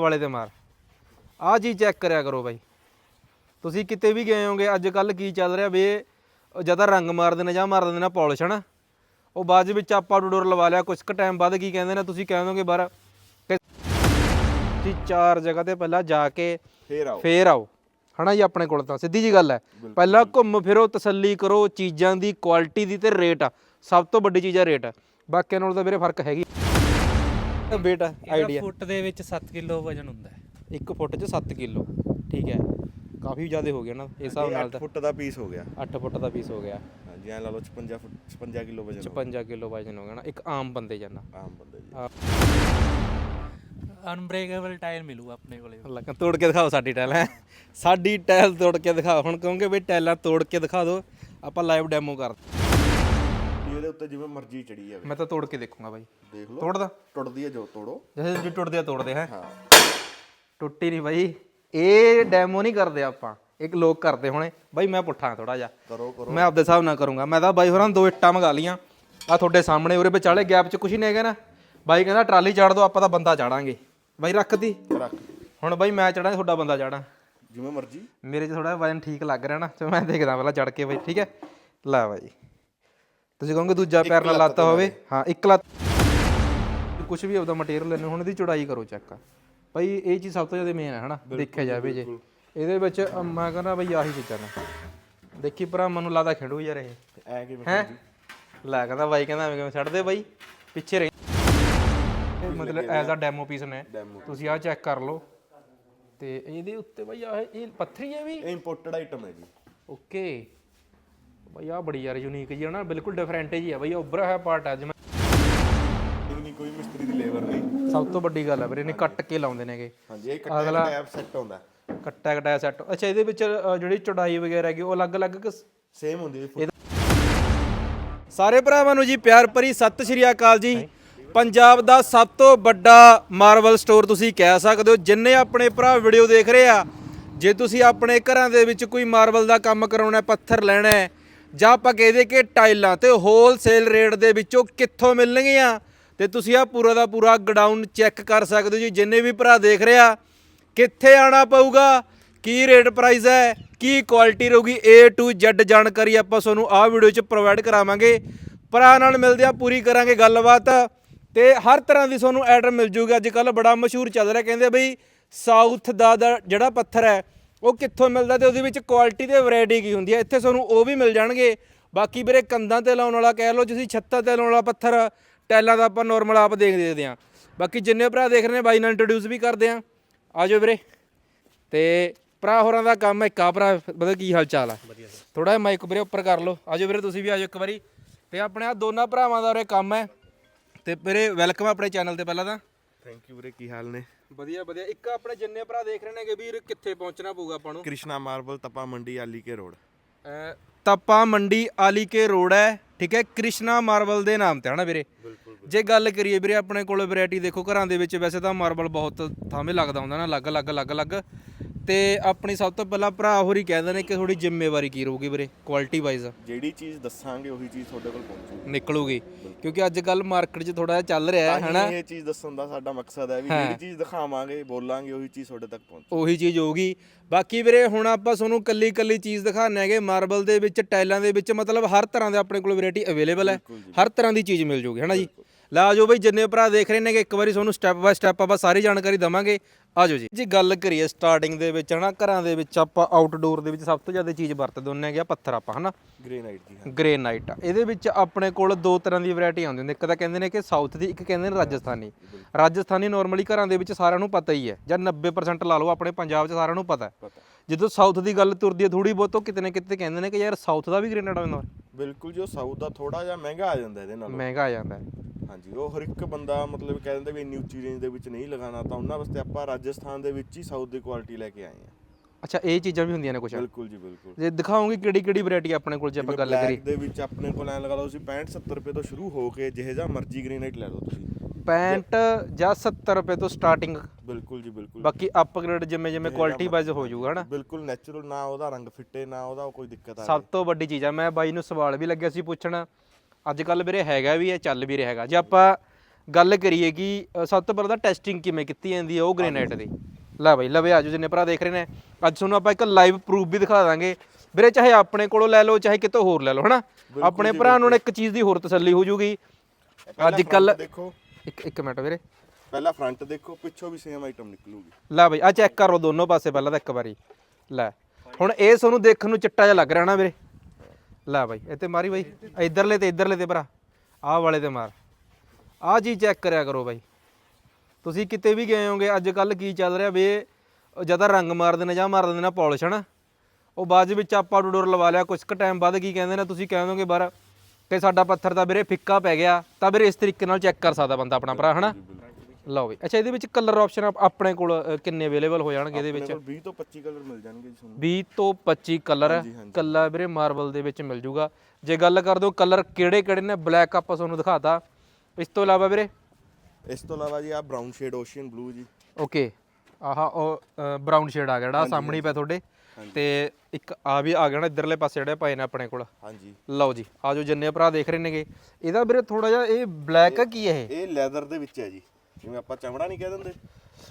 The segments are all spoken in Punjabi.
ਵਾਲੇ ਤੇ ਮਾਰ। ਆਹ ਚੀਜ਼ ਚੈੱਕ ਕਰਿਆ ਕਰੋ ਬਾਈ। ਤੁਸੀਂ ਕਿਤੇ ਵੀ ਗਏ ਹੋਗੇ ਅੱਜ ਕੱਲ ਕੀ ਚੱਲ ਰਿਹਾ ਵੇ ਜ਼ਿਆਦਾ ਰੰਗ ਮਾਰ ਦਿੰਦੇ ਜਾਂ ਮਾਰ ਦਿੰਦੇ ਨੇ ਪਾਲਿਸ਼ ਹਨਾ? ਉਹ ਬਾਅਦ ਵਿੱਚ ਆਪਾਂ ਡੋਰ ਲਵਾ ਲਿਆ ਕੁਝ ਕੁ ਟਾਈਮ ਬਾਅਦ ਕੀ ਕਹਿੰਦੇ ਨੇ ਤੁਸੀਂ ਕਹਿ ਦੋਗੇ ਬਾਹਰ। ਤੁਸੀਂ ਚਾਰ ਜਗ੍ਹਾ ਤੇ ਪਹਿਲਾਂ ਜਾ ਕੇ ਫੇਰ ਆਓ। ਫੇਰ ਆਓ। ਹਨਾ ਜੀ ਆਪਣੇ ਕੋਲ ਤਾਂ ਸਿੱਧੀ ਜੀ ਗੱਲ ਹੈ। ਪਹਿਲਾਂ ਘੁੰਮ ਫਿਰੋ ਤਸੱਲੀ ਕਰੋ ਚੀਜ਼ਾਂ ਦੀ ਕੁਆਲਿਟੀ ਦੀ ਤੇ ਰੇਟ ਆ। ਸਭ ਤੋਂ ਵੱਡੀ ਚੀਜ਼ ਆ ਰੇਟ ਬਾਕੀਆਂ ਨਾਲੋਂ ਤਾਂ ਵੀਰੇ ਫ਼ਰਕ ਹੈਗੀ। ਬੇਟਾ ਆਈਡੀਆ ਫੁੱਟ ਦੇ ਵਿੱਚ 7 ਕਿਲੋ ਵਜਨ ਹੁੰਦਾ ਹੈ। 1 ਫੁੱਟ 'ਚ 7 ਕਿਲੋ ਠੀਕ ਹੈ। ਕਾਫੀ ਜ਼ਿਆਦਾ ਹੋ ਗਿਆ ਨਾ ਇਸ ਹਿਸਾਬ ਨਾਲ 8 ਤਾਂ। ਫੁੱਟ ਦਾ ਪੀਸ ਹੋ ਗਿਆ। 8 ਫੁੱਟ ਦਾ ਪੀਸ ਹੋ ਗਿਆ। ਹਾਂਜੀ ਐ ਲਾ ਲਓ 56 ਫੁੱਟ 56 ਕਿਲੋ ਵਜਨ ਹੋਊਗਾ 55 ਕਿਲੋ ਵਜਨ ਹੋ ਗਿਆ ਨਾ ਇੱਕ ਆਮ ਬੰਦੇ ਜਨਾ ਆਮ ਬੰਦੇ ਜੀ। ਅਨਬ੍ਰੇਕੇਬਲ ਟਾਇਰ ਮਿਲੂ ਆਪਣੇ ਕੋਲੇ। ਲੱਗਾ ਤੋੜ ਕੇ ਦਿਖਾਓ ਸਾਡੀ ਟਾਇਲ ਹੈ। ਸਾਡੀ ਟਾਇਲ ਤੋੜ ਕੇ ਦਿਖਾਓ ਹੁਣ ਕਹੋਗੇ ਵੀ ਟਾਇਲਾਂ ਤੋੜ ਕੇ ਦਿਖਾ ਦਿਓ ਆਪਾਂ ਲਾਈਵ ਡੈਮੋ ਕਰ ਵੀ ਇਹਦੇ ਉੱਤੇ ਜਿਵੇਂ ਮਰਜ਼ੀ ਚੜੀ ਜਾਵੇ। ਮੈਂ ਤਾਂ ਤੋੜ ਕੇ ਦੇਖੂੰਗਾ ਬਾਈ। ਦੇਖ ਲਓ। ਤੋੜਦਾ? ਟੁੱਟਦੀ ਹੈ ਜੋ ਤੋੜੋ। ਜਿਹੇ ਵੀ ਟੁੱਟਦੇ ਆ ਤੋੜਦੇ ਹੈ? ਹਾਂ। ਟੁੱਟੀ ਨਹੀਂ ਬਾਈ। ਇਹ ਡੈਮੋ ਨਹੀਂ ਕਰਦੇ ਆਪਾਂ। ਇੱਕ ਲੋਕ ਕਰਦੇ ਹੋਣੇ। ਬਾਈ ਮੈਂ ਪੁੱਠਾ ਥੋੜਾ ਜਿਹਾ। ਕਰੋ ਕਰੋ। ਮੈਂ ਆਪਦੇ ਹਿਸਾਬ ਨਾਲ ਕਰੂੰਗਾ। ਮੈਂ ਤਾਂ ਬਾਈ ਹੋਰਾਂ ਦੋ ਇੱਟਾਂ ਮੰਗਾ ਲੀਆਂ ਆ ਤੁਹਾਡੇ ਸਾਹਮਣੇ ਉਰੇ ਵਿਚਾਲੇ ਗੈਪ 'ਚ ਕੁਝ ਨਹੀਂ ਹੈਗਾ ਨਾ। ਬਾਈ ਕਹਿੰਦਾ ਟਰਾਲੀ ਚਾੜ ਦੋ ਆਪਾਂ ਤਾਂ ਬੰਦਾ ਚਾੜਾਂਗੇ। ਬਾਈ ਰੱਖਦੀ ਰੱਖ। ਹੁਣ ਬਾਈ ਮੈਂ ਚੜਾਂ ਤੁਹਾਡਾ ਬੰਦਾ ਚਾੜਾਂ। ਜਿਵੇਂ ਮਰਜ਼ੀ। ਮੇਰੇ 'ਚ ਥੋੜਾ ਵਜਨ ਠੀਕ ਲੱਗ ਰਿਹਾ ਨਾ ਤੇ ਮੈਂ ਦੇਖਦਾ ਪਹਿਲਾਂ ਚੜ ਕੇ ਬਾਈ ਠੀਕ ਹੈ? ਲੈ ਬਾਈ। ਤੁਸੀਂ ਕਹੋਗੇ ਦੂਜਾ ਪੈਰ ਨਾਲ ਲੱਤ ਹੋਵੇ? ਹਾਂ ਇੱਕ ਲੱਤ। ਕੁਝ ਵੀ ਆਪਦਾ ਮਟੀਰੀਅਲ ਲੈਣੇ ਹੁਣ ਇਹਦੀ ਚੌੜਾਈ ਕਰੋ ਚੈੱਕ ਭਾਈ ਇਹ ਚੀਜ਼ ਸਭ ਤੋਂ ਜ਼ਿਆਦਾ ਮੇਨ ਹੈ ਹਨਾ? ਦੇਖਿਆ ਜਾਵੇ ਜੇ। ਇਹਦੇ ਵਿੱਚ ਮੈਂ ਕਹਿੰਦਾ ਬਈ ਆਹੀ ਚੀਜ਼ਾਂ ਨੇ। ਦੇਖੀ ਭਰਾ ਮੈਨੂੰ ਲੱਗਦਾ ਖੇਡੂ ਯਾਰ ਇਹ। ਐ ਕਿਵੇਂ ਹੈ? ਲੈ ਕਹਿੰਦਾ ਬਾਈ ਕਹਿੰਦਾ ਐਵੇਂ ਕਿਵੇਂ ਛੱਡ ਦੇ ਬਾਈ? ਪਿੱਛੇ ਰਹੀ। ਇਹ ਮਤਲਬ ਐਜ਼ ਆ। ਡੈਮੋ ਪੀਸ ਨੇ। ਤੁਸੀਂ ਆਹ ਚੈੱਕ ਕਰ ਲਓ। ਤੇ ਇਹਦੇ ਉੱਤੇ ਬਾਈ ਆਹ ਇਹ ਪੱਥਰੀ ਹੈ ਵੀ? ਇਹ ਇੰਪੋਰਟਡ ਆਈਟਮ ਹੈ ਜੀ। ਓਕੇ ਬਾਈ ਆ ਬੜੀ ਯਾਰ ਯੂਨੀਕ ਜੀ ਹੈ ਨਾ ਬਿਲਕੁਲ ਡਿਫਰੈਂਟ ਜੀ ਹੈ ਬਾਈ ਉੱਭਰਿਆ ਹੋਇਆ ਪਾਰਟ ਹੈ ਜਿਵੇਂ ਨਹੀਂ ਕੋਈ ਮਿਸਤਰੀ ਦੀ ਲੇਬਰ ਨਹੀਂ। ਸਭ ਤੋਂ ਵੱਡੀ ਗੱਲ ਹੈ ਵੀਰੇ ਨੇ ਕੱਟ ਕੇ ਲਾਉਂਦੇ ਨੇਗੇ। ਹਾਂਜੀ ਇਹ ਕੱਟਿਆ ਟੈਪ ਸੈੱਟ ਹੁੰਦਾ। ਕੱਟਾ ਕਟਾਇਆ ਸੈੱਟ ਅੱਛਾ ਇਹਦੇ ਵਿੱਚ ਜਿਹੜੀ ਚੌੜਾਈ ਵਗੈਰਾ ਹੈਗੀ ਉਹ ਅਲੱਗ-ਅਲੱਗ ਸੇਮ ਹੁੰਦੀ ਹੈ ਸਾਰੇ ਭਰਾਵਾਂ ਨੂੰ ਜੀ ਪਿਆਰ ਭਰੀ ਸਤਿ ਸ਼੍ਰੀ ਅਕਾਲ ਜੀ। ਪੰਜਾਬ ਦਾ ਸਭ ਤੋਂ ਵੱਡਾ ਮਾਰਬਲ ਸਟੋਰ ਤੁਸੀਂ ਕਹਿ ਸਕਦੇ ਹੋ ਜਿੰਨੇ ਆਪਣੇ ਭਰਾ ਵੀਡੀਓ ਦੇਖ ਰਹੇ ਆ। ਜੇ ਤੁਸੀਂ ਆਪਣੇ ਘਰਾਂ ਦੇ ਵਿੱਚ ਕੋਈ ਮਾਰਬਲ ਦਾ ਕੰਮ ਕਰਾਉਣਾ ਹੈ, ਪੱਥਰ ਲੈਣਾ ਹੈ ਜਾਂ ਆਪਾਂ ਕਹਦੇ ਕਿ ਟਾਈਲਾਂ ਤੇ ਹੋਲਸੇਲ ਰੇਟ ਦੇ ਵਿੱਚੋਂ ਕਿੱਥੋਂ ਮਿਲਣਗੀਆਂ? ਤੇ ਤੁਸੀਂ ਆ ਪੂਰਾ ਦਾ ਪੂਰਾ ਗਡਾਊਨ ਚੈੱਕ ਕਰ ਸਕਦੇ ਹੋ ਜੀ, ਜਿੰਨੇ ਵੀ ਭਰਾ ਦੇਖ ਰਿਹਾ ਕਿੱਥੇ ਆਣਾ ਪਊਗਾ, ਕੀ ਰੇਟ ਪ੍ਰਾਈਸ ਹੈ, ਕੀ ਕੁਆਲਿਟੀ ਰਹੂਗੀ, A ਟੂ Z ਜਾਣਕਾਰੀ ਆਪਾਂ ਤੁਹਾਨੂੰ ਆਹ ਵੀਡੀਓ 'ਚ ਪ੍ਰੋਵਾਈਡ ਕਰਾਵਾਂਗੇ। ਭਰਾ ਨਾਲ ਮਿਲਦੇ ਆ ਪੂਰੀ ਕਰਾਂਗੇ ਗੱਲਬਾਤ। ਤੇ ਹਰ ਤਰ੍ਹਾਂ ਦੀ ਤੁਹਾਨੂੰ ਆਰਡਰ ਮਿਲ ਜੂਗਾ। ਅੱਜ ਕੱਲ ਬੜਾ ਮਸ਼ਹੂਰ ਚੱਲ ਰਿਹਾ, ਕਹਿੰਦੇ ਬਈ ਸਾਊਥ ਦਾ ਦਾ, ਜਿਹੜਾ ਪੱਥਰ ਹੈ ਉਹ ਕਿੱਥੋਂ ਮਿਲਦਾ ਤੇ ਉਹਦੇ ਵਿੱਚ ਕੁਆਲਿਟੀ ਤੇ ਵੈਰਾਈਟੀ ਕੀ ਹੁੰਦੀ ਹੈ ਇੱਥੇ ਤੁਹਾਨੂੰ ਉਹ ਵੀ ਮਿਲ ਜਾਣਗੇ। ਬਾਕੀ ਵੀਰੇ ਕੰਧਾਂ ਤੇ ਲਾਉਣ ਵਾਲਾ ਕਹਿ ਲਓ ਤੁਸੀਂ ਛੱਤਾਂ ਤੇ ਲਾਉਣ ਵਾਲਾ ਪੱਥਰ ਟੈਲਾਂ ਦਾ ਆਪਾਂ ਨਾਰਮਲ ਆਪ ਦੇਖ ਦੇਖਦੇ ਆ ਬਾਕੀ ਜਿੰਨੇ ਭਰਾ ਦੇਖ ਰਹੇ ਨੇ ਬਾਈ ਨਾਲ ਇੰਟਰੋਡਿਊਸ ਵੀ ਕਰਦੇ ਆ। ਆਜੋ ਵੀਰੇ। ਤੇ ਭਰਾ ਹੋਰਾਂ ਦਾ ਕੰਮ ਹੈ ਕਾ ਭਰਾ ਪਤਾ ਕੀ ਹਾਲ ਚਾਲ ਆ? ਥੋੜਾ ਜਿਹਾ ਮਾਈਕ ਵੀਰੇ ਉੱਪਰ ਕਰ ਲਓ। ਆਜੋ ਵੀਰੇ ਤੁਸੀਂ ਵੀ ਆਜੋ ਇੱਕ ਵਾਰੀ। ਤੇ ਆਪਣੇ ਆ ਦੋਨਾਂ ਭਰਾਵਾਂ ਦਾ ਉਰੇ ਕੰਮ ਹੈ। ਤੇ ਵੀਰੇ ਵੈਲਕਮ ਆਪਣੇ ਚੈਨਲ ਤੇ ਪਹਿਲਾਂ ਤਾਂ। ਥੈਂਕ ਯੂ ਵੀਰੇ ਕੀ ਹਾਲ ਨੇ? ਵਧੀਆ ਵਧੀਆ। ਇੱਕ ਆਪਣੇ ਜਿੰਨੇ ਭਰਾ ਦੇਖ ਰਹੇ ਨੇਗੇ ਵੀਰ ਕਿੱਥੇ ਪਹੁੰਚਣਾ ਪਊਗਾ ਆਪਾਂ ਨੂੰ? ਕ੍ਰਿਸ਼ਨਾ ਮਾਰਬਲ ਤਪਾ ਮੰਡੀ ਆਲੀ ਕੇ ਰੋਡ। ਤਪਾ ਮੰਡੀ ਆਲੀ ਕੇ ਰੋਡ ਹੈ। ਠੀਕ ਹੈ ਕ੍ਰਿਸ਼ਨਾ ਮਾਰਬਲ ਦੇ ਨਾਮ ਤੇ ਹਨਾ ਵੀਰੇ? ਜੇ ਗੱਲ ਕਰੀਏ ਵੀਰੇ ਆਪਣੇ ਕੋਲ ਵੈਰਾਈਟੀ ਦੇਖੋ ਘਰਾਂ ਦੇ ਵਿੱਚ ਵੈਸੇ ਤਾਂ ਮਾਰਬਲ ਬਹੁਤ ਥਾਵੇਂ ਲੱਗਦਾ ਹੁੰਦਾ ਨਾ ਅਲੱਗ ਅਲੱਗ ਅਲੱਗ ਅਲੱਗ। ਤੇ ਆਪਣੀ ਸਭ ਤੋਂ ਪਹਿਲਾਂ ਭਰਾ ਹੋਰੀ ਕਹਿੰਦੇ ਨੇ ਕਿ ਥੋੜੀ ਜ਼ਿੰਮੇਵਾਰੀ ਕੀ ਰਹੂਗੀ ਵੀਰੇ ਕੁਆਲਿਟੀ ਵਾਈਜ਼ ਜਿਹੜੀ ਚੀਜ਼ ਦੱਸਾਂਗੇ ਉਹੀ ਚੀਜ਼ ਤੁਹਾਡੇ ਕੋਲ ਪਹੁੰਚੂਗੀ ਨਿਕਲੂਗੀ। ਕਿਉਂਕਿ ਅੱਜ ਕੱਲ ਮਾਰਕੀਟ 'ਚ ਥੋੜਾ ਜਿਹਾ ਚੱਲ ਰਿਹਾ ਹੈ ਹਨਾ? ਇਹ ਚੀਜ਼ ਦੱਸਣ ਦਾ ਸਾਡਾ ਮਕਸਦ ਹੈ ਵੀ ਜਿਹੜੀ ਚੀਜ਼ ਦਿਖਾਵਾਂਗੇ ਬੋਲਾਂਗੇ ਉਹੀ ਚੀਜ਼ ਤੁਹਾਡੇ ਤੱਕ ਪਹੁੰਚੂ। ਉਹੀ ਚੀਜ਼ ਹੋਊਗੀ। ਬਾਕੀ ਵੀਰੇ ਹੁਣ ਆਪਾਂ ਤੁਹਾਨੂੰ ਕੱਲੀ ਕੱਲੀ ਚੀਜ਼ ਦਿਖਾਣੇ ਹੈਗੇ ਮਾਰਬਲ ਦੇ ਵਿੱਚ ਟਾਈਲਾਂ ਦੇ ਵਿੱਚ ਮਤਲਬ ਹਰ ਤਰ੍ਹਾਂ ਦੇ ਆਪਣੇ ਕੋਲ ਵੈਰਾਈਟੀ ਅਵੇਲੇਬਲ ਹੈ। ਹਰ ਤਰ੍ਹਾਂ ਦੀ ਚੀਜ਼ ਮਿਲ ਜੂਗੀ ਹਨਾ ਜੀ? ਲਾ ਬਈ ਜਿੰਨੇ ਭਰਾ ਦੇਖ ਰਹੇ ਨੇਗੇ ਇੱਕ ਵਾਰੀ ਤੁਹਾਨੂੰ ਸਟੈਪ ਬਾਏ ਸਟੈਪ ਆਪਾਂ ਸਾਰੀ ਜਾਣਕਾਰੀ ਦਵਾਂਗੇ। ਆਜੋ ਜੀ। ਜੀ ਗੱਲ ਕਰੀਏ ਸਟਾਰਟਿੰਗ ਦੇ ਵਿੱਚ ਹਨਾ ਘਰਾਂ ਦੇ ਵਿੱਚ ਆਪਾਂ ਆਊਟਡੋਰ ਦੇ ਵਿੱਚ ਸਭ ਤੋਂ ਜ਼ਿਆਦਾ ਚੀਜ਼ ਵਰਤਦੇ ਹੁੰਨੇ ਆ ਪੱਥਰ ਆਪਾਂ ਹਨਾ? ਗ੍ਰੇਨਾਈਟ ਦੀ ਹਾਂ। ਗ੍ਰੇਨਾਈਟ ਇਹਦੇ ਵਿੱਚ ਆਪਣੇ ਕੋਲ ਦੋ ਤਰ੍ਹਾਂ ਦੀ ਵੈਰਾਈਟੀ ਆਉਂਦੀ ਹੁੰਦੀ। ਇੱਕ ਤਾਂ ਕਹਿੰਦੇ ਨੇ ਕਿ ਸਾਊਥ ਦੀ ਇੱਕ ਕਹਿੰਦੇ ਨੇ ਰਾਜਸਥਾਨੀ। ਰਾਜਸਥਾਨੀ ਨਾਰਮਲੀ ਘਰਾਂ ਦੇ ਵਿੱਚ ਸਾਰਿਆਂ ਨੂੰ ਪਤਾ ਹੀ ਹੈ। ਜਾਂ 90% ਲਾ ਲਓ ਆਪਣੇ ਪੰਜਾਬ 'ਚ ਸਾਰਿਆਂ ਨੂੰ ਪਤਾ ਹੈ। ਜਦੋਂ ਸਾਊਥ ਦੀ ਗੱਲ ਤੁਰਦੀ ਹੈ ਥੋੜੀ ਬਹੁਤ ਉਹ ਕਿਤੇ ਨਾ ਕਿਤੇ ਕਹਿੰਦੇ ਨੇ ਕਿ ਯਾਰ ਸਾਊਥ ਦਾ ਵੀ ਗ੍ਰੇਨਾਈਟ ਆਉਂਦਾ ਬਿਲਕੁਲ ਜੋ ਸਾਊਥ ਦਾ ਥੋੜਾ ਜਿਹਾ ਮਹਿੰਗਾ ਆ ਜਾਂਦਾ ਇਹਦੇ ਨਾਲ। ਮਹਿੰਗਾ ਆ ਜਾਂਦਾ ਹੈ। ਹਾਂਜੀ ਉਹ ਹਰ ਇੱਕ ਬੰਦਾ ਮਤਲਬ ਕਹਿ ਦਿੰਦਾ ਵੀ ਇੰਨੀ ਉੱਚੀ ਰੇਂਜ ਦੇ ਵਿੱਚ ਨਹੀਂ ਲਗਾਉਣਾ ਤਾਂ ਉਹਨਾਂ ਵਾਸਤੇ ਆਪਾਂ ਰਾਜਸਥਾਨ ਦੇ ਵਿੱਚ ਹੀ ਸਾਊਥ ਦੀ ਕੁਆਲਿਟੀ ਲੈ ਕੇ ਆਏ ਹਾਂ। ਅੱਛਾ ਇਹ ਚੀਜ਼ਾਂ ਵੀ ਹੁੰਦੀਆਂ ਨੇ ਕੁਝ ਬਿਲਕੁਲ ਜੀ ਬਿਲਕੁਲ। ਜੇ ਦਿਖਾਓਗੇ ਕਿਹੜੀ ਕਿਹੜੀ ਵੈਰਾਈਟੀ ਆਪਣੇ ਕੋਲ ਜੇ ਆਪਾਂ ਗੱਲ ਕਰੀ ਬਲੈਕ ਦੇ ਵਿੱਚ ਆਪਣੇ ਕੋਲ ਐ ਲਗਾ ਲਓ ਤੁਸੀਂ 65 70 ਰੁਪਏ ਤੋਂ ਸ਼ੁਰੂ ਹੋ ਕੇ ਜਿਹੇ ਜਾਂ ਮਰਜ਼ੀ ਗ੍ਰੇਨਾਈਟ ਲੈ ਲਓ ਤੁਸੀਂ। 65 ਜਾਂ 70 ਰੁਪਏ ਤੋਂ ਸਟਾਰਟਿੰਗ ਬਿਲਕੁਲ ਜੀ ਬਿਲਕੁਲ। ਬਾਕੀ ਅਪਗ੍ਰੇਡ ਜਿਵੇਂ ਜਿਵੇਂ ਕੁਆਲਿਟੀ ਵਾਈਜ਼ ਹੋ ਜਾਊਗਾ ਹਨਾ? ਬਿਲਕੁਲ ਨੈਚੁਰਲ ਨਾ ਉਹਦਾ ਰੰਗ ਫਿੱਟੇ ਨਾ ਉਹਦਾ ਕੋਈ ਦਿੱਕਤ ਆ ਸਭ ਤੋਂ ਵੱਡੀ ਚੀਜ਼ ਆ ਮੈਂ ਬਾਈ ਨੂੰ ਸਵਾਲ ਵੀ ਲੱਗਿਆ ਸੀ ਪੁੱਛਣ। ਅੱਜ ਕੱਲ ਵੀਰੇ ਹੈਗਾ ਵੀ ਇਹ ਚੱਲ ਵੀ ਰਿਹਾ ਹੈਗਾ। ਜੇ ਆਪਾਂ ਗੱਲ ਕਰੀਏ ਕਿ ਸਭ ਤੋਂ ਪਹਿਲਾਂ ਟੈਸਟਿੰਗ ਕਿਵੇਂ ਕੀਤੀ ਜਾਂਦੀ ਹੈ ਉਹ ਗ੍ਰੇਨਾਈਟ ਦੀ। ਲੈ ਬਾਈ ਲਵੇ ਆਜੋ ਜਿੰਨੇ ਭਰਾ ਦੇਖ ਰਹੇ ਨੇ। ਅੱਜ ਤੁਹਾਨੂੰ ਆਪਾਂ ਇੱਕ ਲਾਈਵ ਪ੍ਰੂਫ ਵੀ ਦਿਖਾ ਦਾਂਗੇ। ਵੀਰੇ ਚਾਹੇ ਆਪਣੇ ਕੋਲੋਂ ਲੈ ਲਓ ਚਾਹੇ ਕਿਤੋਂ ਹੋਰ ਲੈ ਲਓ ਹਨਾ? ਆਪਣੇ ਭਰਾ ਨੂੰ ਨਾ ਇੱਕ ਚੀਜ਼ ਦੀ ਹੋਰ ਤਸੱਲੀ ਹੋ ਜੂਗੀ। ਅੱਜ ਕੱਲ ਦੇਖੋ ਇੱਕ ਇੱਕ ਮਿੰਟ ਵੀਰੇ। ਪਹਿਲਾਂ ਫਰੰਟ ਦੇਖੋ ਪਿੱਛੋਂ ਵੀ ਸੇਮ ਆਈਟਮ ਨਿਕਲੂਗੀ। ਲੈ ਬਈ ਆ ਚੈੱਕ ਕਰੋ ਦੋਨੋਂ ਪਾਸੇ ਪਹਿਲਾਂ ਤਾਂ ਇੱਕ ਵਾਰੀ। ਲੈ ਹੁਣ ਇਹ ਤੁਹਾਨੂੰ ਦੇਖਣ ਨੂੰ ਚਿੱਟਾ ਜਿਹਾ ਲੱਗ ਰਿਹਾ ਨਾ ਵੀਰੇ। ਲੈ ਬਾਈ ਤੇ ਮਾਰੀ ਬਾਈ। ਇਧਰਲੇ ਤੇ ਇਧਰਲੇ ਤੇ ਭਰਾ। ਆਹ ਵਾਲੇ ਤੇ ਮਾਰ। ਆਹ ਚੀਜ਼ ਚੈੱਕ ਕਰਿਆ ਕਰੋ ਬਾਈ। ਤੁਸੀਂ ਕਿਤੇ ਵੀ ਗਏ ਹੋਗੇ ਅੱਜ ਕੱਲ ਕੀ ਚੱਲ ਰਿਹਾ ਵੇ ਜ਼ਿਆਦਾ ਰੰਗ ਮਾਰਦੇ ਨੇ ਜਾਂ ਮਾਰ ਦਿੰਦੇ ਨੇ ਪਾਲਿਸ਼ ਹਨਾ? ਉਹ ਬਾਅਦ ਵਿੱਚ ਆਪਾਂ ਡੋਰ ਲਵਾ ਲਿਆ ਕੁਝ ਕੁ ਟਾਈਮ ਬਾਅਦ ਕੀ ਕਹਿੰਦੇ ਨੇ ਤੁਸੀਂ ਕਹਿ ਦੋਗੇ ਬਾਹਰ ਕਿ ਸਾਡਾ ਪੱਥਰ ਤਾਂ ਵੀਰੇ ਫਿੱਕਾ ਪੈ ਗਿਆ ਤਾਂ ਵੀਰੇ ਇਸ ਤਰੀਕੇ ਨਾਲ ਚੈੱਕ ਕਰ ਸਕਦਾ ਬੰਦਾ ਆਪਣਾ ਭਰਾ ਹਨਾ? ਲਓ ਵੀ ਅੱਛਾ ਇਹਦੇ ਵਿੱਚ ਕਲਰ ਆਪਸ਼ਨ ਆਪਣੇ ਕੋਲ ਅ, ਕਿੰਨੇ ਅਵੇਲੇਬਲ ਹੋ ਜਾਣਗੇ ਇਹਦੇ ਵਿੱਚ? ਆਪਣੇ ਕੋਲ 20 ਤੋਂ 25 ਕਲਰ ਮਿਲ ਜਾਣਗੇ ਜੀ ਤੁਹਾਨੂੰ। 20 ਤੋਂ 25 ਕਲਰ। ਕੱਲਾ ਵੀਰੇ ਮਾਰਬਲ ਦੇ ਵਿੱਚ ਮਿਲ ਜੂਗਾ। ਜੇ ਗੱਲ ਕਰ ਦਿਓ ਕਲਰ ਕਿਹੜੇ ਕਿਹੜੇ ਨੇ ਬਲੈਕ ਆਪਾਂ ਤੁਹਾਨੂੰ ਦਿਖਾਤਾ। ਇਸ ਤੋਂ ਇਲਾਵਾ ਵੀਰੇ? ਇਸ ਤੋਂ ਇਲਾਵਾ ਜੀ ਆ ਬ੍ਰਾਊਨ ਸ਼ੇਡ ਓਸ਼ੀਅਨ ਬਲੂ ਜੀ। ਓਕੇ ਆਹਾ ਉਹ ਬਰਾਊਨ ਸ਼ੇਡ ਆ ਗਿਆ ਜਿਹੜਾ ਸਾਹਮਣੇ ਹੀ ਪਿਆ ਤੁਹਾਡੇ। ਤੇ ਇੱਕ ਆ ਵੀ ਆ ਗਿਆ ਨਾ ਇਧਰਲੇ ਪਾਸੇ ਜਿਹੜੇ ਪਏ ਨੇ ਆਪਣੇ ਕੋਲ। ਹਾਂਜੀ। ਲਓ ਜੀ ਆ ਜੋ ਜਿੰਨੇ ਭਰਾ ਦੇਖ ਰਹੇ ਨੇਗੇ ਇਹਦਾ ਵੀਰੇ ਥੋੜਾ ਜਿਹਾ ਇਹ ਬਲੈਕ ਕੀ ਹੈ ਇਹ? ਇਹ ਲੈਦਰ ਦੇ ਵਿੱਚ ਹੈ ਜੀ। ਜਿਵੇਂ ਆਪਾਂ ਚਮੜਾ ਨਹੀਂ ਕਹਿ ਦਿੰਦੇ।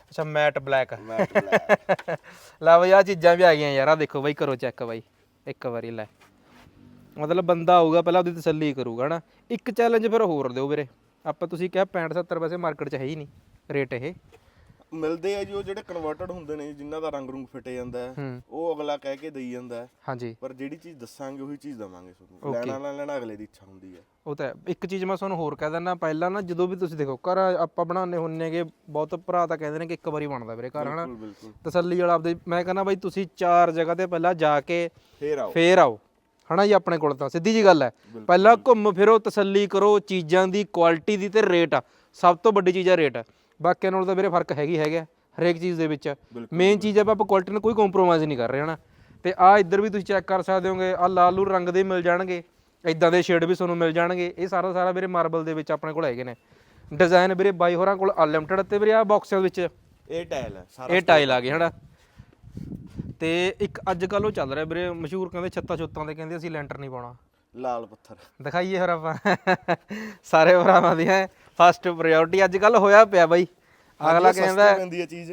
ਅੱਛਾ ਮੈਟ ਬਲੈਕ ਮੈਟ ਬਲੈਕ ਲੈ ਬਈ ਆ ਚੀਜ਼ਾਂ ਵੀ ਆ ਗਈਆਂ ਯਾਰ ਆ ਦੇਖੋ ਬਈ ਕਰੋ ਚੈੱਕ ਬਾਈ ਇੱਕ ਵਾਰੀ ਲੈ। ਮਤਲਬ ਬੰਦਾ ਆਊਗਾ ਪਹਿਲਾਂ ਉਹਦੀ ਤਸੱਲੀ ਕਰੂਗਾ ਹਨਾ। ਇੱਕ ਚੈਲੰਜ ਫਿਰ ਹੋਰ ਦਿਓ ਵੀਰੇ। ਆਪਾਂ ਤੁਸੀਂ ਕਿਹਾ 65 70 ਵੈਸੇ ਮਾਰਕੀਟ 'ਚ ਹੈ ਹੀ ਨਹੀਂ ਰੇਟ ਇਹ। ਮਿਲਦੇ ਆ ਜੀ ਉਹ ਜਿਹੜੇ ਕਨਵਰਟਡ ਹੁੰਦੇ ਨੇ ਜਿਨ੍ਹਾਂ ਦਾ ਰੰਗ ਰੁੰਗ ਫਿੱਟੇ ਜਾਂਦਾ ਹੈ ਹੂੰ। ਉਹ ਅਗਲਾ ਕਹਿ ਕੇ ਦੇਈ ਜਾਂਦਾ ਹੈ। ਹਾਂਜੀ। ਪਰ ਜਿਹੜੀ ਚੀਜ਼ ਦੱਸਾਂਗੇ ਉਹੀ ਚੀਜ਼ ਦਵਾਂਗੇ ਤੁਹਾਨੂੰ। ਲੈਣਾ ਨਾ ਲੈਣਾ ਅਗਲੇ ਦੀ ਇੱਛਾ ਹੁੰਦੀ ਹੈ। ਉਹ ਤਾਂ ਹੈ। ਇੱਕ ਚੀਜ਼ ਮੈਂ ਤੁਹਾਨੂੰ ਹੋਰ ਕਹਿ ਦਿੰਦਾ ਪਹਿਲਾਂ ਨਾ ਜਦੋਂ ਵੀ ਤੁਸੀਂ ਦੇਖੋ ਘਰ ਆਪਾਂ ਬਣਾਉਂਦੇ ਹੁੰਨੇ ਹੈਗੇ ਬਹੁਤ ਭਰਾ ਤਾਂ ਕਹਿੰਦੇ ਨੇ ਕਿ ਇੱਕ ਵਾਰੀ ਬਣਦਾ ਵੀਰੇ ਘਰ ਹਨਾ? ਬਿਲਕੁਲ ਬਿਲਕੁਲ। ਤਸੱਲੀ ਵਾਲਾ ਆਪਦੇ ਮੈਂ ਕਹਿੰਦਾ ਬਾਈ ਤੁਸੀਂ ਚਾਰ ਜਗ੍ਹਾ ਤੇ ਪਹਿਲਾਂ ਜਾ ਕੇ ਫੇਰ ਆਓ। ਫੇਰ ਆਓ। ਹਨਾ ਜੀ ਆਪਣੇ ਕੋਲ ਤਾਂ ਸਿੱਧੀ ਜੀ ਗੱਲ ਹੈ। ਪਹਿਲਾਂ ਘੁੰਮ ਫਿਰੋ ਤਸੱਲੀ ਕਰੋ ਚੀਜ਼ਾਂ ਦੀ ਕੁਆਲਿਟੀ ਦੀ ਤੇ ਰੇਟ ਸਭ ਤੋਂ ਵੱਡੀ ਚੀਜ਼ ਹੈ ਰੇਟ ਬਾਕੀਆਂ ਨਾਲੋਂ ਤਾਂ ਵੀਰੇ ਫ਼ਰਕ ਹੈਗੀ ਹੈਗਾ ਹਰੇਕ ਚੀਜ਼ ਦੇ ਵਿੱਚ। ਮੇਨ ਚੀਜ਼ ਹੈ ਆਪਾਂ ਕੁਆਲਿਟੀ ਨਾਲ ਕੋਈ ਕੰਪਰੋਮਾਈਜ਼ ਨਹੀਂ ਕਰ ਰਹੇ ਹਨਾ? ਤੇ ਆ ਇੱਧਰ ਵੀ ਤੁਸੀਂ ਚੈੱਕ ਕਰ ਸਕਦੇ ਹੋਗੇ ਆ ਲਾਲੂ ਰੰਗ ਦੇ ਮਿਲ ਜਾਣਗੇ ਇਦਾਂ ਦੇ ਸ਼ੇਡ ਵੀ ਤੁਹਾਨੂੰ ਮਿਲ ਜਾਣਗੇ। ਇਹ ਸਾਰਾ ਸਾਰਾ ਵੀਰੇ ਮਾਰਬਲ ਦੇ ਵਿੱਚ ਆਪਣੇ ਕੋਲ ਹੈਗੇ ਨੇ। ਡਿਜ਼ਾਈਨ ਵੀਰੇ ਬਾਈ ਹੋਰਾਂ ਕੋਲ ਅਨਲਿਮਟਿਡ ਤੇ ਵੀਰੇ ਆ ਬਾਕਸਾਂ ਵਿੱਚ ਇਹ ਟਾਇਲ ਹੈ ਸਾਰਾ ਇਹ ਟਾਈਲ ਆ ਗਏ ਹਨਾ? ਤੇ ਇੱਕ ਅੱਜ ਕੱਲ ਉਹ ਚੱਲ ਰਿਹਾ ਵੀਰੇ ਮਸ਼ਹੂਰ ਕਹਿੰਦੇ ਛੱਤਾਂ ਛੁੱਤਾਂ ਤੇ ਕਹਿੰਦੇ ਅਸੀਂ ਲੈਂਟਰ ਨਹੀਂ ਪਾਉਣਾ। ਲਾਲ ਪੱਥਰ। ਦਿਖਾਈਏ ਫਿਰ ਆਪਾਂ। ਸਾਰੇ ਭਰਾਵਾਂ ਦੀ ਹੈ ਫਸਟ ਪ੍ਰਾਇੋਰਟੀ ਅੱਜ ਕੱਲ ਹੋਇਆ ਪਿਆ ਬਾਈ। ਅਗਲਾ ਕਹਿੰਦਾ ਪੈਂਦੀ ਹੈ ਚੀਜ਼।